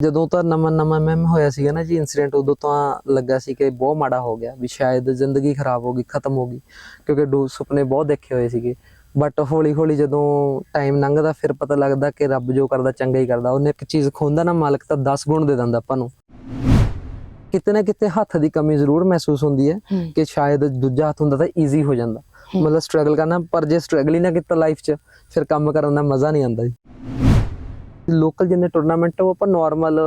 ਜਦੋਂ ਤਾਂ ਨਵਾਂ ਨਵਾਂ ਮੈਮ ਹੋਇਆ ਸੀਗਾ ਨਾ ਜੀ ਇਨਸੀਡੈਂਟ ਉਦੋਂ ਤਾਂ ਲੱਗਾ ਸੀ ਕਿ ਬਹੁਤ ਮਾੜਾ ਹੋ ਗਿਆ ਵੀ ਸ਼ਾਇਦ ਜ਼ਿੰਦਗੀ ਖਰਾਬ ਹੋ ਗਈ ਖਤਮ ਹੋ ਗਈ ਕਿਉਂਕਿ ਦੋ ਸੁਪਨੇ ਬਹੁਤ ਦੇਖੇ ਹੋਏ ਸੀਗੇ। ਬਟ ਹੌਲੀ ਹੌਲੀ ਜਦੋਂ ਟਾਈਮ ਲੰਘਦਾ ਫਿਰ ਪਤਾ ਲੱਗਦਾ ਕਿ ਰੱਬ ਜੋ ਕਰਦਾ ਚੰਗਾ ਹੀ ਕਰਦਾ। ਉਹਨੇ ਇੱਕ ਚੀਜ਼ ਖੋਂਦਾ ਨਾ ਮਾਲਕ ਤਾਂ 10 ਗੁਣ ਦੇ ਦਿੰਦਾ ਆਪਾਂ ਨੂੰ। ਕਿਤੇ ਨਾ ਕਿਤੇ ਹੱਥ ਦੀ ਕਮੀ ਜ਼ਰੂਰ ਮਹਿਸੂਸ ਹੁੰਦੀ ਹੈ ਕਿ ਸ਼ਾਇਦ ਦੂਜਾ ਹੱਥ ਹੁੰਦਾ ਤਾਂ ਈਜ਼ੀ ਹੋ ਜਾਂਦਾ। ਮਤਲਬ ਸਟਰਗਲ ਕਰਨਾ ਪਰ ਜੇ ਸਟਰਗਲ ਹੀ ਨਾ ਕੀਤਾ ਲਾਈਫ 'ਚ ਫਿਰ ਕੰਮ ਕਰਨ ਦਾ ਮਜ਼ਾ ਨਹੀਂ ਆਉਂਦਾ ਜੀ। ਲੋਕਲ ਜਿੰਨੇ ਟੂਰਨਾਮੈਂਟ ਉਹ ਆਪਾਂ ਨਾਰਮਲ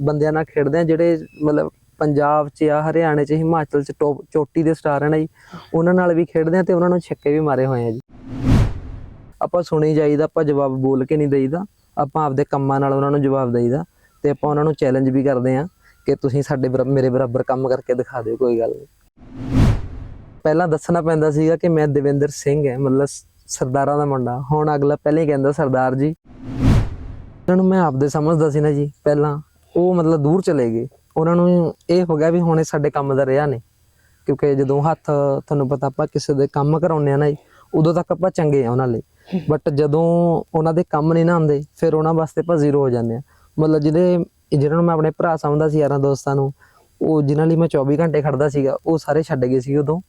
ਬੰਦਿਆਂ ਨਾਲ ਖੇਡਦੇ ਆ, ਜਿਹੜੇ ਮਤਲਬ ਪੰਜਾਬ 'ਚ ਆ, ਹਰਿਆਣੇ 'ਚ, ਹਿਮਾਚਲ 'ਚ ਟੋਪ ਚੋਟੀ ਦੇ ਸਟਾਰ ਹਨ ਜੀ, ਉਹਨਾਂ ਨਾਲ ਵੀ ਖੇਡਦੇ ਆ ਤੇ ਉਹਨਾਂ ਨੂੰ ਛੱਕੇ ਵੀ ਮਾਰੇ ਹੋਏ ਆ ਜੀ। ਆਪਾਂ ਸੁਣੀ ਜਾਈਦਾ, ਆਪਾਂ ਜਵਾਬ ਬੋਲ ਕੇ ਨਹੀਂ ਦੇਈਦਾ, ਆਪਾਂ ਆਪਦੇ ਕੰਮਾਂ ਨਾਲ ਉਹਨਾਂ ਨੂੰ ਜਵਾਬ ਦੇਈਦਾ ਤੇ ਆਪਾਂ ਉਹਨਾਂ ਨੂੰ ਚੈਲੰਜ ਵੀ ਕਰਦੇ ਆ ਕਿ ਤੁਸੀਂ ਸਾਡੇ ਬਰਾ- ਮੇਰੇ ਬਰਾਬਰ ਕੰਮ ਕਰਕੇ ਦਿਖਾ ਦਿਓ, ਕੋਈ ਗੱਲ ਨਹੀਂ। ਪਹਿਲਾਂ ਦੱਸਣਾ ਪੈਂਦਾ ਸੀਗਾ ਕਿ ਮੈਂ ਦੇਵਿੰਦਰ ਸਿੰਘ ਹੈ, ਮਤਲਬ ਸਰਦਾਰਾਂ ਦਾ ਮੁੰਡਾ। ਹੁਣ ਅਗਲਾ ਪਹਿਲੇ ਹੀ ਕਹਿੰਦਾ, ਸਰਦਾਰ ਜੀ ਉਹਨਾਂ ਨੂੰ ਮੈਂ ਆਪਦੇ ਸਮਝਦਾ ਸੀ ਨਾ ਜੀ ਪਹਿਲਾਂ। ਉਹ ਮਤਲਬ ਦੂਰ ਚਲੇ ਗਏ। ਉਹਨਾਂ ਨੂੰ ਇਹ ਹੋ ਗਿਆ ਵੀ ਹੁਣ ਇਹ ਸਾਡੇ ਕੰਮ ਦਾ ਰਿਹਾ ਨੇ ਕਿਉਂਕਿ ਜਦੋਂ ਹੱਥ ਤੁਹਾਨੂੰ ਪਤਾ ਆਪਾਂ ਕਿਸੇ ਦੇ ਕੰਮ ਕਰਾਉਂਦੇ ਆ ਨਾ ਜੀ ਉਦੋਂ ਤੱਕ ਆਪਾਂ ਚੰਗੇ ਆ ਉਹਨਾਂ ਲਈ। ਬਟ ਜਦੋਂ ਉਹਨਾਂ ਦੇ ਕੰਮ ਨਹੀਂ ਨਾ ਆਉਂਦੇ ਫਿਰ ਉਹਨਾਂ ਵਾਸਤੇ ਆਪਾਂ ਜ਼ੀਰੋ ਹੋ ਜਾਂਦੇ ਆ। ਮਤਲਬ ਜਿਹੜੇ ਜਿਹਨਾਂ ਨੂੰ ਮੈਂ ਆਪਣੇ ਭਰਾ ਸਮਝਦਾ ਸੀ ਯਾਰਾਂ ਦੋਸਤਾਂ ਨੂੰ ਉਹ ਜਿਨ੍ਹਾਂ ਲਈ ਮੈਂ 24 ਘੰਟੇ ਖੜਦਾ ਸੀਗਾ ਉਹ ਸਾਰੇ ਛੱਡ ਗਏ ਸੀ ਉਦੋਂ।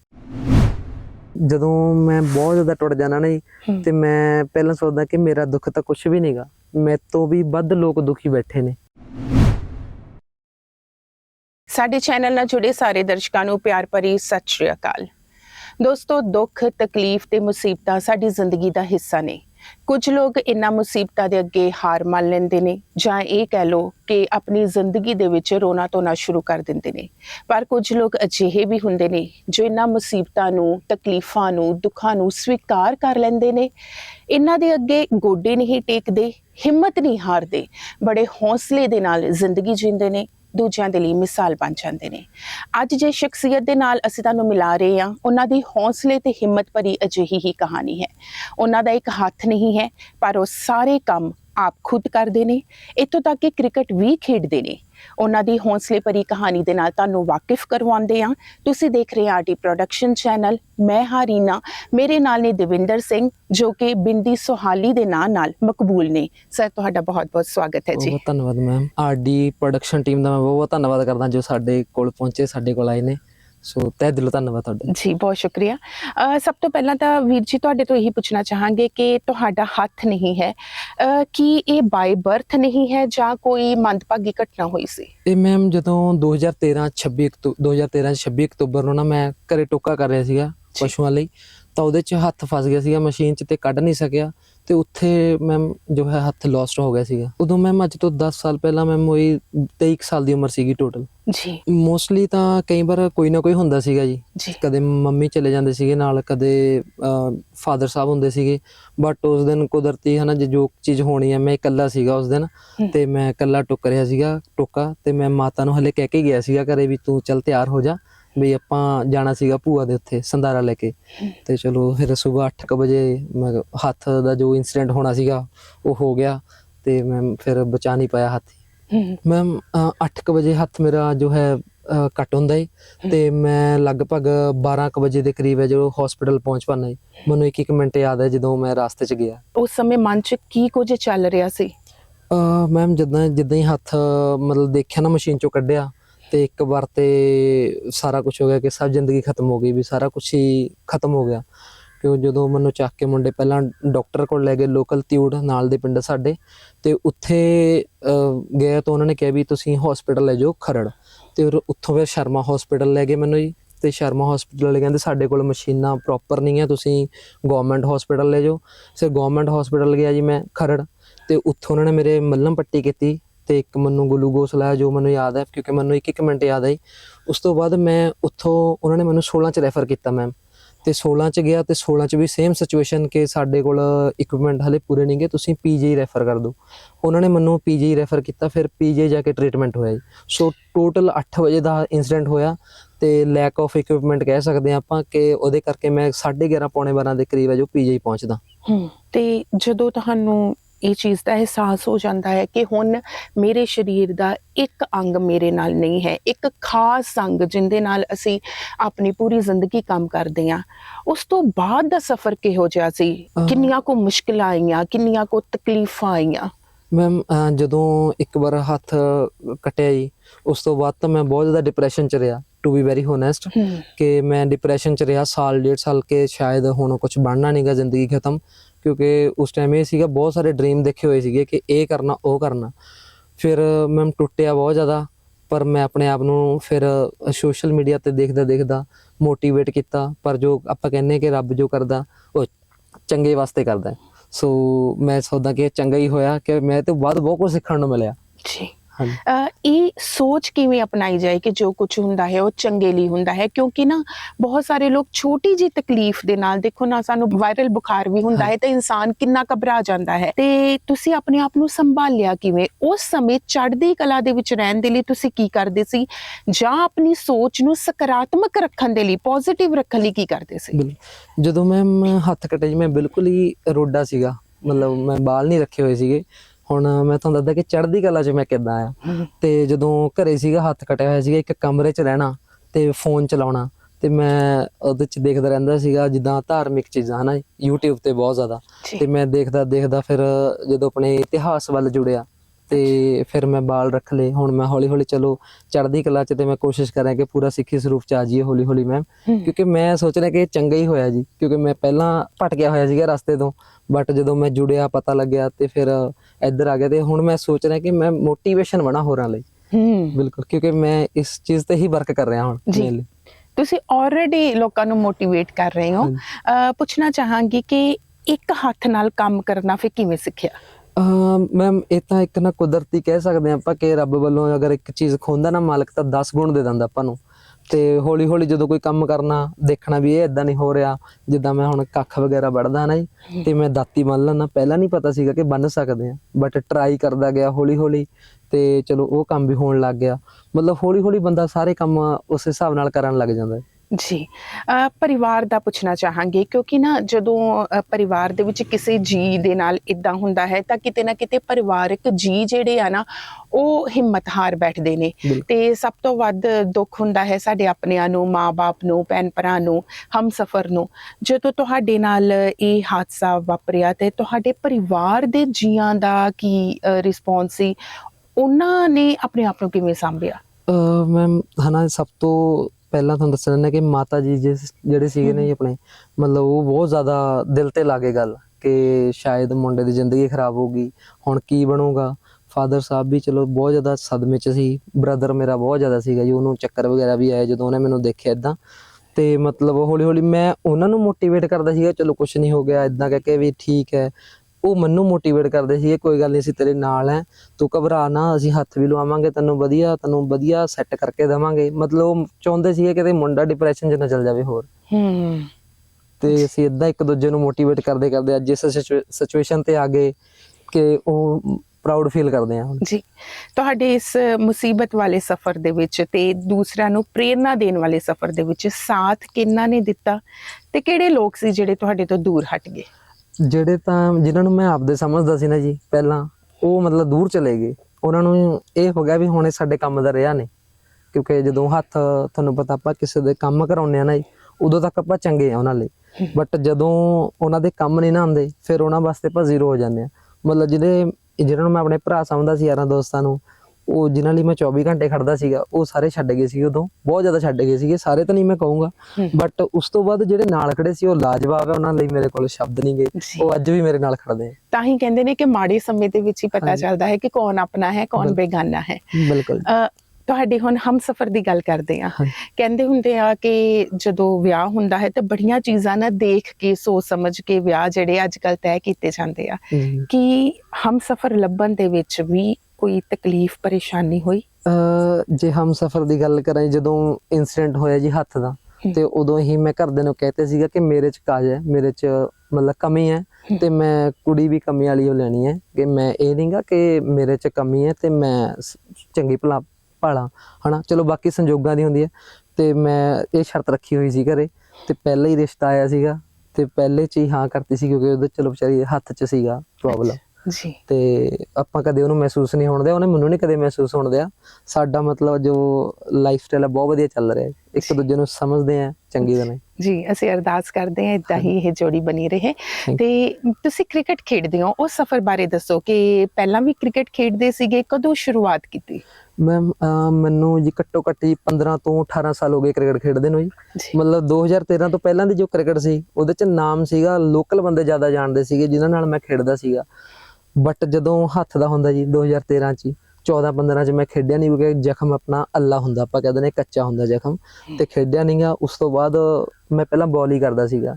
ਜਦੋਂ ਮੈਂ ਬਹੁਤ ਜ਼ਿਆਦਾ ਟੁੱਟ ਜਾਣਾ ਨਾ ਜੀ। ਤੇ ਮੈਂ ਪਹਿਲਾਂ ਸੋਚਦਾ ਕਿ ਮੇਰਾ ਦੁੱਖ ਤਾਂ ਕੁਝ ਵੀ ਨਹੀਂਗਾ ਮੇਰੇ ਤੋਂ ਵੀ ਵੱਧ ਲੋਕ ਦੁਖੀ ਬੈਠੇ ਨੇ। ਸਾਡੇ ਚੈਨਲ ਨਾਲ ਜੁੜੇ ਸਾਰੇ ਦਰਸ਼ਕਾਂ ਨੂੰ ਪਿਆਰ ਭਰੀ ਸਤਿ ਸ਼੍ਰੀ ਅਕਾਲ। ਦੋਸਤੋ, ਦੁੱਖ, ਤਕਲੀਫ ਤੇ ਮੁਸੀਬਤਾਂ ਸਾਡੀ ਜ਼ਿੰਦਗੀ ਦਾ ਹਿੱਸਾ ਨੇ। ਕੁਝ ਲੋਕ ਇਨ੍ਹਾਂ ਮੁਸੀਬਤਾਂ ਦੇ ਅੱਗੇ ਹਾਰ ਮੰਨ ਲੈਂਦੇ ਨੇ ਜਾਂ ਇਹ ਕਹਿ ਲਓ ਕਿ ਆਪਣੀ ਜ਼ਿੰਦਗੀ ਦੇ ਵਿੱਚ ਰੋਣਾ ਧੋਣਾ ਸ਼ੁਰੂ ਕਰ ਦਿੰਦੇ ਨੇ। ਪਰ ਕੁਝ ਲੋਕ ਅਜਿਹੇ ਵੀ ਹੁੰਦੇ ਨੇ ਜੋ ਇਨ੍ਹਾਂ ਮੁਸੀਬਤਾਂ ਨੂੰ, ਤਕਲੀਫਾਂ ਨੂੰ, ਦੁੱਖਾਂ ਨੂੰ ਸਵੀਕਾਰ ਕਰ ਲੈਂਦੇ ਨੇ। ਇਹਨਾਂ ਦੇ ਅੱਗੇ ਗੋਡੇ ਨਹੀਂ ਟੇਕਦੇ, ਹਿੰਮਤ ਨਹੀਂ ਹਾਰਦੇ, ਬੜੇ ਹੌਸਲੇ ਦੇ ਨਾਲ ਜ਼ਿੰਦਗੀ ਜੀਂਦੇ ਨੇ। ਦੂਜਿਆਂ ਦੇ ਲਈ ਮਿਸਾਲ ਬਣ ਜਾਂਦੇ ਨੇ। ਅੱਜ ਜੇ ਸ਼ਖਸੀਅਤ ਦੇ ਨਾਲ ਅਸੀਂ ਤੁਹਾਨੂੰ ਮਿਲਾ ਰਹੇ ਹਾਂ, ਉਹਨਾਂ ਦੀ ਹੌਸਲੇ ਤੇ ਹਿੰਮਤ ਭਰੀ ਅਜਿਹੀ ਹੀ ਕਹਾਣੀ ਹੈ। ਉਹਨਾਂ ਦਾ ਇੱਕ ਹੱਥ ਨਹੀਂ ਹੈ, ਪਰ ਉਹ ਸਾਰੇ ਕੰਮ ਆਪ ਖੁਦ ਕਰਦੇ ਨੇ। ਇੱਥੋਂ ਤੱਕ ਕਿ ਕ੍ਰਿਕਟ ਵੀ ਖੇਡਦੇ ਨੇ। ਉਹਨਾਂ ਦੀ ਹੌਸਲੇ ਭਰੀ ਕਹਾਣੀ ਦੇ ਨਾਲ ਤੁਹਾਨੂੰ ਵਾਕਿਫ ਕਰਵਾਉਂਦੇ ਹਾਂ। ਤੁਸੀਂ ਦੇਖ ਰਹੇ ਆਰਟੀ ਪ੍ਰੋਡਕਸ਼ਨ ਚੈਨਲ, ਮੈਂ ਹਾਰੀਨਾ ਮੇਰੇ ਨਾਲ ਨੇ ਦਵਿੰਦਰ ਸਿੰਘ, ਜੋ ਕਿ ਬਿੰਦੀ ਸੋਹਾਲੀ ਦੇ ਨਾਂ ਨਾਲ ਮਕਬੂਲ ਨੇ। ਸਰ ਤੁਹਾਡਾ ਬਹੁਤ-ਬਹੁਤ ਸਵਾਗਤ ਹੈ ਜੀ। ਬਹੁਤ ਧੰਨਵਾਦ ma'am R D production team ਦਾ ਮੈਂ ਬਹੁਤ ਧੰਨਵਾਦ ਕਰਦਾ ਜੋ ਸਾਡੇ ਕੋਲ ਪਹੁੰਚੇ, ਸਾਡੇ ਕੋਲ ਆਏ ਨੇ। ਸੋ ਤਹਿ ਦਿਲੋਂ ਧੰਨਵਾਦ ਤੁਹਾਡਾ। ਜੀ ਬਹੁਤ ਸ਼ੁਕਰੀਆ। ਅ, ਸਭ ਤੋਂ ਪਹਿਲਾਂ ਤਾਂ ਵੀਰ ਜੀ ਤੁਹਾਡੇ ਤੋਂ ਇਹੀ ਪੁੱਛਣਾ ਚਾਹਾਂਗੇ ਕਿ ਤੁਹਾਡਾ ਹੱਥ ਨਹੀਂ ਹੈ। ਅ, ਕੀ ਇਹ ਬਾਈ ਬਰਥ ਨਹੀਂ ਹੈ ਜਾਂ ਕੋਈ ਮੰਦਭਾਗੀ ਘਟਨਾ ਹੋਈ ਸੀ? ਇਹ ਮੈਮ ਜਦੋਂ 2013 26 ਅਕਤੂ 2013 26 ਅਕਤੂਬਰ ਨੂੰ ਨਾ ਮੈਂ ਘਰੇ ਟੋਕਾ ਕਰ ਰਿਹਾ ਸੀਗਾ। ਪਸ਼ੂਆਂ ਲਈ ਤਾਂ ਉਹਦੇ 'ਚ ਹੱਥ ਫਸ ਗਿਆ ਸੀਗਾ ਮਸ਼ੀਨ 'ਚ ਤੇ ਕੱਢ ਨਹੀਂ ਸਕਿਆ। ਤੇ ਉੱਥੇ ਮੈਮ ਜੋ ਹੈ ਹੱਥ ਲੋਸਟ ਹੋ ਗਿਆ ਸੀਗਾ। ਉਦੋਂ ਮੈਮ ਅੱਜ ਤੋਂ 10 ਸਾਲ ਪਹਿਲਾਂ ਮੈਮ ਉਹੀ 23 ਕੁ ਸਾਲ ਦੀ ਉਮਰ ਸੀਗੀ ਟੋਟਲ ਜੀ। ਮੋਸਟਲੀ ਤਾਂ ਕਈ ਵਾਰ ਕੋਈ ਨਾ ਕੋਈ ਹੁੰਦਾ ਸੀਗਾ ਜੀ। ਕਦੇ ਮੰਮੀ ਚਲੇ ਜਾਂਦੇ ਸੀਗੇ ਨਾਲ ਕਦੇ ਫਾਦਰ ਸਾਹਿਬ ਹੁੰਦੇ ਸੀਗੇ। ਬਟ ਉਸ ਦਿਨ ਕੁਦਰਤੀ ਹਨਾ ਜੇ ਜੋ ਚੀਜ਼ ਹੋਣੀ ਹੈ ਮੈਂ ਇਕੱਲਾ ਸੀਗਾ ਉਸ ਦਿਨ। ਤੇ ਮੈਂ ਇਕੱਲਾ ਟੁੱਕ ਰਿਹਾ ਸੀਗਾ ਟੋਕਾ। ਤੇ ਮੈਂ ਮਾਤਾ ਨੂੰ ਹਲੇ ਕਹਿ ਕੇ ਗਿਆ ਸੀਗਾ ਘਰੇ ਵੀ ਤੂੰ ਚੱਲ ਤਿਆਰ ਹੋ ਜਾ। ਵੀ ਆਪਾਂ ਜਾਣਾ ਸੀਗਾ ਭੂਆ ਦੇ ਉੱਥੇ ਸੰਧਾਰਾ ਲੈ ਕੇ। ਤੇ ਚਲੋ ਫਿਰ ਸਵੇਰ 8:00 ਵਜੇ ਮੈਂ ਹੱਥ ਦਾ ਜੋ ਇਨਸੀਡੈਂਟ ਹੋਣਾ ਸੀਗਾ ਉਹ ਹੋ ਗਿਆ ਤੇ ਮੈਂ ਫਿਰ ਬਚਾ ਨਹੀਂ ਪਾਇਆ ਹੱਥ। ਮੈਮ 8:00 ਵਜੇ ਹੱਥ ਮੇਰਾ ਜੋ ਹੈ ਕੱਟ ਹੁੰਦਾ ਹੈ ਤੇ ਮੈਂ ਲਗਭਗ 12:00 ਵਜੇ ਦੇ ਕਰੀਬ ਹੈ ਜੋ ਹਸਪੀਟਲ ਪਹੁੰਚ ਪਾਣਾ ਹੈ ਮੈਨੂੰ ਇੱਕ ਇੱਕ ਮਿੰਟ ਯਾਦ ਹੈ ਜਦੋਂ ਮੈਂ ਰਾਸਤੇ 'ਚ ਗਿਆ। ਉਸ ਸਮੇਂ ਮਨ 'ਚ ਕੀ ਕੁਝ ਚੱਲ ਰਿਹਾ ਸੀ? ਮੈਮ ਜਿੱਦਾਂ ਜਿੱਦਾਂ ਹੀ ਹੱਥ ਮਤਲਬ ਦੇਖਿਆ ਨਾ ਮਸ਼ੀਨ 'ਚੋਂ ਕੱਢਿਆ ਤੇ ਇੱਕ ਵਾਰ ਤੇ ਸਾਰਾ ਕੁਝ ਹੋ ਗਿਆ ਕਿ ਸਭ ਜ਼ਿੰਦਗੀ ਖਤਮ ਹੋ ਗਈ ਵੀ ਸਾਰਾ ਕੁਝ ਹੀ ਖਤਮ ਹੋ ਗਿਆ। ਕਿਉਂ? ਜਦੋਂ ਮੈਨੂੰ ਚੱਕ ਕੇ ਮੁੰਡੇ ਪਹਿਲਾਂ ਡਾਕਟਰ ਕੋਲ ਲੈ ਗਏ ਲੋਕਲ ਤਿਊੜ ਨਾਲ ਦੇ ਪਿੰਡ ਸਾਡੇ ਤੇ ਉੱਥੇ ਅ, ਗਏ ਤਾਂ ਉਹਨਾਂ ਨੇ ਕਿਹਾ ਵੀ ਤੁਸੀਂ ਹਸਪੀਟਲ ਲੈ ਜਾਓ ਖਰੜ। ਤੇ ਫਿਰ ਉੱਥੋਂ ਫਿਰ ਸ਼ਰਮਾ ਹਸਪੀਟਲ ਲੈ ਗਏ ਮੈਨੂੰ ਜੀ ਤੇ ਸ਼ਰਮਾ ਹਸਪੀਟਲ ਵਾਲੇ ਕਹਿੰਦੇ ਸਾਡੇ ਕੋਲ ਮਸ਼ੀਨਾਂ ਪ੍ਰੋਪਰ ਨਹੀਂ ਹੈ ਤੁਸੀਂ ਗਵਰਨਮੈਂਟ ਹਸਪੀਟਲ ਲੈ ਜਾਓ। ਫਿਰ ਗਵਰਨਮੈਂਟ ਹਸਪੀਟਲ ਗਿਆ ਜੀ ਮੈਂ ਖਰੜ ਤੇ ਉੱਥੋਂ ਉਹਨਾਂ ਨੇ ਮੇਰੇ ਮੱਲਮ ਪੱਟੀ ਕੀਤੀ ਤੇ ਇੱਕ ਮੈਨੂੰ ਗਲੂਕੋਸ ਲਾਇਆ ਜੋ ਮੈਨੂੰ ਯਾਦ ਹੈ ਕਿਉਂਕਿ ਮੈਨੂੰ ਇੱਕ ਇੱਕ ਮਿੰਟ ਯਾਦ ਆਈ। ਉਸ ਤੋਂ ਬਾਅਦ ਮੈਂ ਉੱਥੋਂ ਉਹਨਾਂ ਨੇ ਮੈਨੂੰ 16 ਚ ਰੈਫਰ ਕੀਤਾ ਮੈਮ ਤੇ 16 ਚ ਗਿਆ ਤੇ 16 ਚ ਵੀ ਸੇਮ ਸਿਚੁਏਸ਼ਨ ਕਿ ਸਾਡੇ ਕੋਲ ਇਕਵਿਪਮੈਂਟ ਹਲੇ ਪੂਰੇ ਨਹੀਂਗੇ ਤੁਸੀਂ ਪੀਜੀ ਰੈਫਰ ਕਰ ਦਿਓ। ਉਹਨਾਂ ਨੇ ਮੈਨੂੰ ਪੀਜੀ ਰੈਫਰ ਕੀਤਾ ਫਿਰ ਪੀਜੀ ਜਾ ਕੇ ਟ੍ਰੀਟਮੈਂਟ ਹੋਇਆ ਜੀ। ਸੋ ਟੋਟਲ 8 ਵਜੇ ਦਾ ਇਨਸੀਡੈਂਟ ਹੋਇਆ ਤੇ ਲੈਕ ਆਫ ਇਕਵਿਪਮੈਂਟ ਕਹਿ ਸਕਦੇ ਹਾਂ ਆਪਾਂ ਕਿ ਉਹਦੇ ਕਰਕੇ ਮੈਂ 11:30 ਪੌਣੇ 12 ਦੇ ਕਰੀਬ ਹੈ ਜੋ ਪੀਜੀ ਪਹੁੰਚਦਾ। ਹਮ, ਤੇ ਜਦੋਂ ਤੁਹਾਨੂੰ ਇਹ ਚੀਜ਼ ਦਾ ਅਹਿਸਾਸ ਹੋ ਜਾਂਦਾ ਹੈ ਕਿ ਹੁਣ ਮੇਰੇ ਸਰੀਰ ਦਾ ਇੱਕ ਅੰਗ ਮੇਰੇ ਨਾਲ ਨਹੀਂ ਹੈ ਇੱਕ ਖਾਸ ਅੰਗ ਜਿੰਦੇ ਨਾਲ ਅਸੀਂ ਆਪਣੀ ਪੂਰੀ ਜ਼ਿੰਦਗੀ ਕੰਮ ਕਰਦੇ ਹਾਂ। ਉਸ ਤੋਂ ਬਾਅਦ ਦਾ ਸਫ਼ਰ ਕਿਹੋ ਜਿਹਾ ਸੀ? ਕਿੰਨੀਆਂ ਕੋ ਮੁਸ਼ਕਲਾਂ ਆਈਆਂ ਕਿੰਨੀਆਂ ਕੋ ਤਕਲੀਫਾਂ ਆਈਆਂ? ਮੈਮ ਜਦੋਂ ਇੱਕ ਵਾਰ ਹੱਥ ਕੱਟਿਆ ਜੀ ਉਸ ਤੋਂ ਬਾਅਦ ਤਾਂ ਮੈਂ ਬਹੁਤ ਜ਼ਿਆਦਾ ਡਿਪਰੈਸ਼ਨ ਚ ਰਿਹਾ ਟੂ ਬੀ ਵੈਰੀ ਹੋਨੈਸਟ ਕਿ ਮੈਂ ਡਿਪਰੈਸ਼ਨ ਚ ਰਿਹਾ ਸਾਲ ਡੇਢ ਸਾਲ ਕੇ ਸ਼ਾਇਦ ਹੁਣ ਕੁਝ ਬਣਨਾ ਨਹੀਂਗਾ ਜ਼ਿੰਦਗੀ ਖਤਮ। ਕਿਉਂਕਿ ਉਸ ਟਾਈਮ ਇਹ ਸੀਗਾ, ਬਹੁਤ ਸਾਰੇ ਡ੍ਰੀਮ ਦੇਖੇ ਹੋਏ ਸੀਗੇ ਕਿ ਇਹ ਕਰਨਾ, ਉਹ ਕਰਨਾ। ਫਿਰ ਮੈਂ ਟੁੱਟਿਆ ਬਹੁਤ ਜ਼ਿਆਦਾ, ਪਰ ਮੈਂ ਆਪਣੇ ਆਪ ਨੂੰ ਫਿਰ ਸੋਸ਼ਲ ਮੀਡੀਆ ਤੇ ਦੇਖਦਾ ਦੇਖਦਾ ਮੋਟੀਵੇਟ ਕੀਤਾ, ਪਰ ਜੋ ਆਪਾਂ ਕਹਿੰਨੇ ਕਿ ਰੱਬ ਜੋ ਕਰਦਾ, ਉਹ ਚੰਗੇ ਵਾਸਤੇ ਕਰਦਾ। ਸੋ ਮੈਂ ਸੋਚਦਾ ਕਿ ਇਹ ਚੰਗਾ ਹੀ ਹੋਇਆ ਕਿ ਮੈਂ ਤੇ ਬਾਅਦ ਬਹੁਤ ਕੁਝ ਸਿੱਖਣ ਨੂੰ ਮਿਲਿਆ। ਜੀ। ਇਹ ਸੋਚ ਕਿਵੇਂ ਅਪਣਾਈ ਜਾਏ ਕਿ ਜੋ ਕੁਝ ਹੁੰਦਾ ਹੈ ਉਹ ਚੰਗੇ ਲਈ ਹੁੰਦਾ ਹੈ? ਕਿਉਂਕਿ ਨਾ ਬਹੁਤ ਸਾਰੇ ਲੋਕ ਛੋਟੀ ਜੀ ਤਕਲੀਫ ਦੇ ਨਾਲ ਦੇਖੋ ਨਾ ਸਾਨੂੰ ਵਾਇਰਲ ਬੁਖਾਰ ਵੀ ਹੁੰਦਾ ਹੈ ਤਾਂ ਇਨਸਾਨ ਕਿੰਨਾ ਘਬਰਾ ਜਾਂਦਾ ਹੈ। ਤੇ ਤੁਸੀਂ ਆਪਣੇ ਆਪ ਨੂੰ ਸੰਭਾਲਿਆ ਕਿਵੇਂ? ਉਸ ਸਮੇਂ ਚੜ੍ਹਦੀ ਕਲਾ ਦੇ ਵਿੱਚ ਰਹਿਣ ਦੇ ਲਈ ਤੁਸੀਂ ਕੀ ਕਰਦੇ ਸੀ? ਜਾਂ ਆਪਣੀ ਸੋਚ ਨੂੰ ਸਕਾਰਾਤਮਕ ਰੱਖਣ ਦੇ ਲਈ ਪੋਜ਼ਿਟਿਵ ਰੱਖਣ ਲਈ ਕੀ ਕਰਦੇ ਸੀ? ਜਦੋਂ ਮੈਂ ਹੱਥ ਕੱਟੇ ਜੀ ਮੈਂ ਬਿਲਕੁਲ ਹੀ ਰੋਡਾ ਸੀਗਾ। ਮਤਲਬ ਮੈਂ ਬਾਲ ਨਹੀਂ ਰੱਖੇ ਹੋਏ ਸੀਗੇ। ਹੁਣ ਮੈਂ ਤੁਹਾਨੂੰ ਦੱਸਦਾ ਕਿ ਚੜ੍ਹਦੀ ਕਲਾ 'ਚ ਮੈਂ ਕਿੱਦਾਂ ਆਇਆ ਤੇ ਜਦੋਂ ਘਰੇ ਸੀਗਾ ਹੱਥ ਕਟਿਆ ਹੋਇਆ ਸੀਗਾ ਇੱਕ ਕਮਰੇ 'ਚ ਰਹਿਣਾ ਤੇ ਫੋਨ ਚਲਾਉਣਾ ਤੇ ਮੈਂ ਉਹਦੇ 'ਚ ਦੇਖਦਾ ਰਹਿੰਦਾ ਸੀਗਾ ਜਿੱਦਾਂ ਧਾਰਮਿਕ ਚੀਜ਼ਾਂ ਹਨਾ YouTube ਤੇ ਬਹੁਤ ਜ਼ਿਆਦਾ। ਤੇ ਮੈਂ ਦੇਖਦਾ ਦੇਖਦਾ ਫਿਰ ਜਦੋਂ ਆਪਣੇ ਇਤਿਹਾਸ ਵੱਲ ਜੁੜਿਆ ਤੇ ਫਿਰ ਮੈਂ ਬਾਲ ਰੱਖ ਲਏ। ਹੁਣ ਮੈਂ ਹੌਲੀ ਹੌਲੀ ਚਲੋ ਚੜ੍ਹਦੀ ਕਲਾ 'ਚ ਤੇ ਮੈਂ ਕੋਸ਼ਿਸ਼ ਕਰਾਂ ਕਿ ਪੂਰਾ ਸਿੱਖੀ ਸਰੂਪ 'ਚ ਆ ਜਾਈਏ ਹੌਲੀ ਹੌਲੀ ਮੈਮ ਕਿਉਂਕਿ ਮੈਂ ਸੋਚ ਰਿਹਾ ਕਿ ਇਹ ਚੰਗਾ ਹੀ ਹੋਇਆ ਜੀ। ਕਿਉਂਕਿ ਮੈਂ ਪਹਿਲਾਂ ਭਟਕਿਆ ਹੋਇਆ ਸੀਗਾ ਰਸਤੇ ਤੋਂ। ਬਟ ਜਦੋਂ ਮੈਂ ਜੁੜਿਆ ਪਤਾ ਲੱਗਿਆ ਤੇ ਫਿਰ ਇੱਧਰ ਆ ਗਿਆ ਤੇ ਹੁਣ ਮੈਂ ਸੋਚ ਰਿਹਾ ਕਿ ਮੈਂ ਮੋਟੀਵੇਸ਼ਨ ਬਣਾ ਹੋਰਾਂ ਲਈ। ਹੂੰ। ਬਿਲਕੁਲ। ਕਿਉਂਕਿ ਮੈਂ ਇਸ ਚੀਜ਼ ਤੇ ਹੀ ਵਰਕ ਕਰ ਰਿਹਾ ਹੁਣ ਜੀ। ਤੁਸੀਂ ਆਲਰੇਡੀ ਲੋਕਾਂ ਨੂੰ ਮੋਟੀਵੇਟ ਕਰ ਰਹੇ ਹੋ। ਪੁੱਛਣਾ ਚਾਹਾਂਗੀ ਕਿ ਇੱਕ ਹੱਥ ਨਾਲ ਕੰਮ ਕਰਨਾ ਫਿਰ ਕਿਵੇਂ ਸਿੱਖਿਆ? ਮੈਮ ਇਹ ਤਾਂ ਇੱਕ ਨਾ ਕੁਦਰਤੀ ਕਹਿ ਸਕਦੇ ਆਪਾਂ ਕਿ ਰੱਬ ਵੱਲੋਂ ਅਗਰ ਇੱਕ ਚੀਜ਼ ਖੋਂਦਾ ਨਾ ਮਾਲਕ ਤਾਂ 10 ਗੁਣ ਦੇ ਦਿੰਦਾ ਆਪਾਂ ਨੂੰ। ਤੇ ਹੌਲੀ ਹੌਲੀ ਜਦੋਂ ਕੋਈ ਕੰਮ ਕਰਨਾ ਦੇਖਣਾ ਵੀ ਇਹ ਇਦਾਂ ਨਹੀਂ ਹੋ ਰਿਹਾ ਜਿੱਦਾਂ ਮੈਂ ਹੁਣ ਕੱਖ ਵਗੈਰਾ ਵੜਦਾ ਨਾ ਜੀ ਤੇ ਮੈਂ ਦਾਤੀ ਬੰਨ ਲੈਣਾ ਪਹਿਲਾਂ ਨਹੀਂ ਪਤਾ ਸੀਗਾ ਕਿ ਬੰਨ ਸਕਦੇ ਆ ਬਟ ਟਰਾਈ ਕਰਦਾ ਗਿਆ ਹੌਲੀ ਹੌਲੀ ਤੇ ਚਲੋ ਉਹ ਕੰਮ ਵੀ ਹੋਣ ਲੱਗ ਗਿਆ। ਮਤਲਬ ਹੌਲੀ ਹੌਲੀ ਬੰਦਾ ਸਾਰੇ ਕੰਮ ਉਸ ਹਿਸਾਬ ਨਾਲ ਕਰਨ ਲੱਗ ਜਾਂਦਾ। ਹੈ ਜੀ ਪਰਿਵਾਰ ਦਾ ਪੁੱਛਣਾ ਚਾਹਾਂਗੇ ਕਿਉਂਕਿ ਨਾ ਜਦੋਂ ਪਰਿਵਾਰ ਦੇ ਵਿੱਚ ਕਿਸੇ ਜੀ ਦੇ ਨਾਲ ਇਦਾਂ ਹੁੰਦਾ ਹੈ ਤਾਂ ਕਿਤੇ ਨਾ ਕਿਤੇ ਪਰਿਵਾਰਕ ਜੀ ਜਿਹੜੇ ਆ ਨਾ ਉਹ ਹਿੰਮਤ ਹਾਰ ਬੈਠਦੇ ਨੇ। ਬਿਲਕੁਲ। ਤੇ ਸਭ ਤੋਂ ਵੱਧ ਦੁੱਖ ਹੁੰਦਾ ਹੈ ਸਾਡੇ ਆਪਣਿਆਂ ਨੂੰ ਮਾਪੇ ਨੂੰ ਭੈਣ ਭਰਾ ਨੂੰ ਹਮਸਫਰ ਨੂੰ। ਜਦੋਂ ਤੁਹਾਡੇ ਨਾਲ ਇਹ ਹਾਦਸਾ ਵਾਪਰਿਆ ਤੇ ਤੁਹਾਡੇ ਪਰਿਵਾਰ ਦੇ ਜੀਆਂ ਦਾ ਕੀ ਰਿਸਪੌਂਸ ਸੀ? ਉਹਨਾਂ ਨੇ ਆਪਣੇ ਆਪ ਨੂੰ ਕਿਵੇਂ ਸੰਭਿਆ? ਮੈਮ ਹਨਾ ਸਭ ਤੋਂ ਪਹਿਲਾਂ ਤੁਹਾਨੂੰ ਦੱਸਣਾ ਨੇ ਕਿ ਮਾਤਾ ਜੀ ਜਿਸ ਜਿਹੜੇ ਸੀਗੇ ਨੇ ਆਪਣੇ, ਮਤਲਬ ਉਹ ਬਹੁਤ ਜ਼ਿਆਦਾ ਦਿਲ ਤੇ ਲਾਗੇ ਗੱਲ ਕਿ ਸ਼ਾਇਦ ਮੁੰਡੇ ਦੀ ਜ਼ਿੰਦਗੀ ਖਰਾਬ ਹੋ ਗਈ, ਹੁਣ ਕੀ ਬਣੂਗਾ? ਫਾਦਰ ਸਾਹਿਬ ਵੀ ਚਲੋ ਬਹੁਤ ਜ਼ਿਆਦਾ ਸਦਮੇ 'ਚ ਸੀ ਬ੍ਰਦਰ ਮੇਰਾ ਬਹੁਤ ਜ਼ਿਆਦਾ ਸੀਗਾ ਜੀ, ਉਹਨੂੰ ਚੱਕਰ ਵਗੈਰਾ ਵੀ ਆਏ ਜਦੋਂ ਉਹਨੇ ਮੈਨੂੰ ਦੇਖਿਆ ਇਦਾਂ। ਤੇ ਮਤਲਬ ਹੌਲੀ ਹੌਲੀ ਮੈਂ ਉਹਨਾਂ ਨੂੰ ਮੋਟੀਵੇਟ ਕਰਦਾ ਸੀਗਾ, ਚਲੋ ਕੁਝ ਨਹੀਂ ਹੋ ਗਿਆ, ਇਦਾਂ ਕਹਿ ਕੇ ਵੀ ਠੀਕ ਹੈ ਉਹ ਮੈਨੂੰ ਮੋਟੀਵੇਟ ਕਰਦੇ ਸੀ ਕੋਈ ਗੱਲ ਨਹੀਂ ਅਸੀਂ ਤੇਰੇ ਨਾਲ ਹੈ ਤੂੰ ਘਬਰਾ ਨਾ ਅਸੀਂ ਹੱਥ ਵੀ ਲਵਾਵਾਂਗੇ ਤੈਨੂੰ ਵਧੀਆ ਤੈਨੂੰ ਵਧੀਆ ਸੈੱਟ ਕਰਕੇ ਦੇਵਾਂਗੇ। ਮਤਲਬ ਉਹ ਚਾਹੁੰਦੇ ਸੀਗੇ ਕਿ ਤੇ ਮੁੰਡਾ ਡਿਪਰੈਸ਼ਨ 'ਚ ਨਾ ਚਲ ਜਾਵੇ ਹੋਰ। ਹੂੰ। ਤੇ ਅਸੀਂ ਇਦਾਂ ਇੱਕ ਦੂਜੇ ਨੂੰ ਮੋਟੀਵੇਟ ਕਰਦੇ ਕਰਦੇ ਅੱਜ ਇਸ ਸਿਚੁਏਸ਼ਨ ਤੇ ਆ ਗਏ ਕਿ ਉਹ ਪ੍ਰਾਊਡ ਫੀਲ ਕਰਦੇ ਆ ਹੁਣ। ਜੀ ਤੁਹਾਡੇ ਇਸ ਮੁਸੀਬਤ ਵਾਲੇ ਸਫ਼ਰ ਦੇ ਵਿੱਚ ਤੇ ਦੂਸਰਿਆਂ ਨੂੰ ਪ੍ਰੇਰਨਾ ਦੇਣ ਵਾਲੇ ਸਫ਼ਰ ਦੇ ਵਿੱਚ ਸਾਥ ਕਿੰਨਾ ਨੇ ਦਿੱਤਾ ਤੇ ਕਿਹੜੇ ਲੋਕ ਸੀ ਜਿਹੜੇ ਤੁਹਾਡੇ ਤੋਂ ਦੂਰ ਹਟ ਗਏ? ਜਿਹੜੇ ਤਾਂ ਜਿਨ੍ਹਾਂ ਨੂੰ ਮੈਂ ਆਪਦੇ ਸਮਝਦਾ ਸੀ ਨਾ ਜੀ ਪਹਿਲਾਂ, ਉਹ ਮਤਲਬ ਦੂਰ ਚਲੇ ਗਏ। ਉਹਨਾਂ ਨੂੰ ਇਹ ਹੋ ਗਿਆ ਵੀ ਹੁਣ ਇਹ ਸਾਡੇ ਕੰਮ ਦਾ ਰਿਹਾ ਨੇ। ਕਿਉਂਕਿ ਜਦੋਂ ਹੱਥ, ਤੁਹਾਨੂੰ ਪਤਾ ਆਪਾਂ ਕਿਸੇ ਦੇ ਕੰਮ ਕਰਾਉਂਦੇ ਆ ਨਾ ਜੀ, ਉਦੋਂ ਤੱਕ ਆਪਾਂ ਚੰਗੇ ਆ ਉਹਨਾਂ ਲਈ। ਬਟ ਜਦੋਂ ਉਹਨਾਂ ਦੇ ਕੰਮ ਨਹੀਂ ਨਾ ਆਉਂਦੇ, ਫਿਰ ਉਹਨਾਂ ਵਾਸਤੇ ਆਪਾਂ ਜ਼ੀਰੋ ਹੋ ਜਾਂਦੇ ਆ ਮਤਲਬ ਜਿਹੜੇ, ਜਿਹਨਾਂ ਨੂੰ ਮੈਂ ਆਪਣੇ ਭਰਾ ਸਮਝਦਾ ਸੀ ਯਾਰਾਂ ਦੋਸਤਾਂ ਨੂੰ ਉਹ ਜਿਨ੍ਹਾਂ ਲਈ ਮੈਂ 24 ਘੰਟੇ ਖੜਦਾ ਸੀਗਾ ਉਹ ਸਾਰੇ ਛੱਡ ਗਏ ਸੀ ਉਦੋਂ। ਬਹੁਤ ਜ਼ਿਆਦਾ ਛੱਡ ਗਏ ਸੀਗੇ ਸਾਰੇ ਤਾਂ ਨਹੀਂ ਮੈਂ ਕਹੂੰਗਾ। ਬਟ ਉਸ ਤੋਂ ਬਾਅਦ ਜਿਹੜੇ ਨਾਲ ਖੜੇ ਸੀ ਉਹ ਲਾਜਵਾਬ ਹੈ ਉਹਨਾਂ ਲਈ ਮੇਰੇ ਕੋਲ ਸ਼ਬਦ ਨਹੀਂ ਗਏ। ਉਹ ਅੱਜ ਵੀ ਮੇਰੇ ਨਾਲ ਖੜਦੇ ਆ। ਤਾਂ ਹੀ ਕਹਿੰਦੇ ਨੇ ਕਿ ਮਾੜੇ ਸਮੇਂ ਦੇ ਵਿੱਚ ਹੀ ਪਤਾ। ਚੱਲਦਾ ਹੈ ਕਿ ਕੌਣ ਆਪਣਾ ਹੈ ਕੌਣ। ਬੇਗਾਨਾ ਹੈ। ਬਿਲਕੁਲ। ਤੁਹਾਡੇ ਹੁਣ ਹਮਸਫਰ ਦੀ ਗੱਲ ਕਰਦੇ ਆ। ਕਹਿੰਦੇ ਹੁੰਦੇ ਆ ਕਿ ਜਦੋਂ ਵਿਆਹ ਹੁੰਦਾ ਹੈ ਤਾਂ ਬੜੀਆਂ ਚੀਜ਼ਾਂ ਨਾ ਦੇਖ ਕੇ ਸੋਚ ਸਮਝ ਕੇ ਵਿਆਹ ਜਿਹੜੇ ਅੱਜ ਕੱਲ ਤੈਅ ਕੀਤੇ ਜਾਂਦੇ ਆ। ਕਿ ਹਮਸਫਰ ਲੱਭਣ ਦੇ ਵਿੱਚ ਵੀ ਕੋਈ ਤਕਲੀਫ ਪਰੇਸ਼ਾਨੀ ਹੋਈ? ਜੇ ਹਮ ਸਫਰ ਦੀ ਗੱਲ ਕਰਾਂ ਜਦੋਂ ਇਨਸੀਡੈਂਟ ਹੋਇਆ ਜੀ ਹੱਥ ਦਾ। ਤੇ ਉਦੋਂ ਹੀ ਮੈਂ ਘਰਦਿਆਂ ਨੂੰ ਕਹਤੇ ਸੀਗਾ ਕਿ ਮੇਰੇ ਚ ਕਾਜ ਹੈ ਮੇਰੇ ਚ ਮਤਲਬ ਕਮੀ ਹੈ ਤੇ ਮੈਂ ਕੁੜੀ ਵੀ ਕਮੀ ਵਾਲੀ ਹੋ ਲੈਣੀ ਹੈ ਕਿ ਮੈਂ ਇਹ ਨਹੀਂਗਾ ਕਿ ਮੇਰੇ ਚ ਕਮੀ ਹੈ ਤੇ ਮੈਂ ਚੰਗੀ ਭਲਾ ਭਾਲਾਂ ਹਨਾ? ਚਲੋ ਬਾਕੀ ਸੰਜੋਗਾਂ ਦੀ ਹੁੰਦੀ ਹੈ ਤੇ ਮੈਂ ਇਹ ਸ਼ਰਤ ਰੱਖੀ ਹੋਈ ਸੀ ਘਰੇ ਤੇ ਪਹਿਲਾਂ ਹੀ ਰਿਸ਼ਤਾ ਆਇਆ ਸੀਗਾ ਤੇ ਪਹਿਲੇ ਚ ਹੀ ਹਾਂ ਕਰਤੀ ਸੀ ਕਿਉਂਕਿ ਉਹਦੇ ਚਲੋ ਵਿਚਾਰੀ ਹੱਥ ਚ ਸੀਗਾ ਪ੍ਰੋਬਲਮ ਜੀ। ਤੇ ਆਪਾਂ ਕਦੇ ਉਹਨੂੰ ਮਹਿਸੂਸ ਨਹੀਂ ਹੋਣ ਦਿਆ ਉਹਨੇ ਮੈਨੂੰ ਨਹੀਂ ਕਦੇ ਮਹਿਸੂਸ ਹੋਣ ਦਿਆ। ਸਾਡਾ ਮਤਲਬ ਜੋ ਲਾਈਫ ਸਟਾਈਲ ਹੈ ਬਹੁਤ ਵਧੀਆ ਚੱਲ ਰਿਹਾ ਹੈ। ਇੱਕ ਦੂਜੇ ਨੂੰ ਸਮਝਦੇ ਆ ਚੰਗੀ ਤਰ੍ਹਾਂ। ਜੀ ਅਸੀਂ ਅਰਦਾਸ ਕਰਦੇ ਹਾਂ ਇਦਾਂ ਹੀ ਇਹ ਜੋੜੀ ਬਣੀ ਰਹੇ. ਤੇ ਤੁਸੀਂ ਕ੍ਰਿਕਟ ਖੇਡਦੇ ਹੋ ਉਸ ਸਫ਼ਰ ਬਾਰੇ ਦੱਸੋ ਕਿ ਪਹਿਲਾਂ ਵੀ ਕ੍ਰਿਕਟ ਖੇਡਦੇ ਸੀਗੇ ਕਦੋਂ ਸ਼ੁਰੂਆਤ ਕੀਤੀ? ਮੈਮ ਮੈਨੂੰ ਜੀ ਘੱਟੋ ਘੱਟ ਜੀ 15 ਤੋਂ 18 ਸਾਲ ਹੋ ਗਏ ਕ੍ਰਿਕਟ ਖੇਡਦੇ ਨੂੰ ਜੀ। ਮਤਲਬ 2013 ਤੋਂ ਪਹਿਲਾਂ ਦੀ ਜੋ ਕ੍ਰਿਕਟ ਸੀ ਉਹਦੇ ਚ ਨਾਮ ਸੀਗਾ ਲੋਕਲ ਬੰਦੇ ਜ਼ਿਆਦਾ ਜਾਣਦੇ ਸੀਗੇ ਜਿਨ੍ਹਾਂ ਨਾਲ ਮੈਂ ਖੇਡਦਾ ਸੀਗਾ। ਬਟ ਜਦੋਂ ਹੱਥ ਦਾ ਹੁੰਦਾ ਜੀ 2013 ਚ ਹੀ, 14 15 ਚ ਮੈਂ ਖੇਡਿਆ ਨਹੀਂ ਕਿਉਂਕਿ ਜ਼ਖਮ ਆਪਣਾ ਅੱਲਾ ਹੁੰਦਾ ਆਪਾਂ ਕਹਿੰਦੇ ਨੇ ਕੱਚਾ ਹੁੰਦਾ ਜ਼ਖਮ। ਤੇ ਖੇਡਿਆ ਨਹੀਂਗਾ ਉਸ ਤੋਂ ਬਾਅਦ ਮੈਂ ਪਹਿਲਾਂ ਬॉल ਹੀ ਕਰਦਾ ਸੀਗਾ।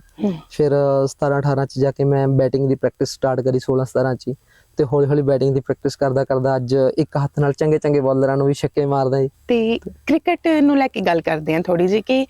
ਫਿਰ 17 18 ਚ ਜਾ ਕੇ ਮੈਂ ਬੈਟਿੰਗ ਦੀ ਪ੍ਰੈਕਟਿਸ ਸਟਾਰਟ ਕਰੀ 16 17 ਚ ਹੀ, ਤੇ ਹੌਲੀ ਹੌਲੀ ਬੈਟਿੰਗ ਦੀ ਪ੍ਰੈਕਟਿਸ ਕਰਦਾ ਕਰਦਾ ਅੱਜ ਇੱਕ ਹੱਥ ਨਾਲ ਚੰਗੇ ਚੰਗੇ ਬਾਲਰਾਂ ਨੂੰ ਵੀ ਛੱਕੇ ਮਾਰਦਾ ਜੀ। ਤੇ ਕ੍ਰਿਕਟ ਨੂੰ ਲੈ ਕੇ ਗੱਲ ਕਰਦੇ ਹਾਂ ਥੋੜੀ ਜਿਹੀ ਕਿ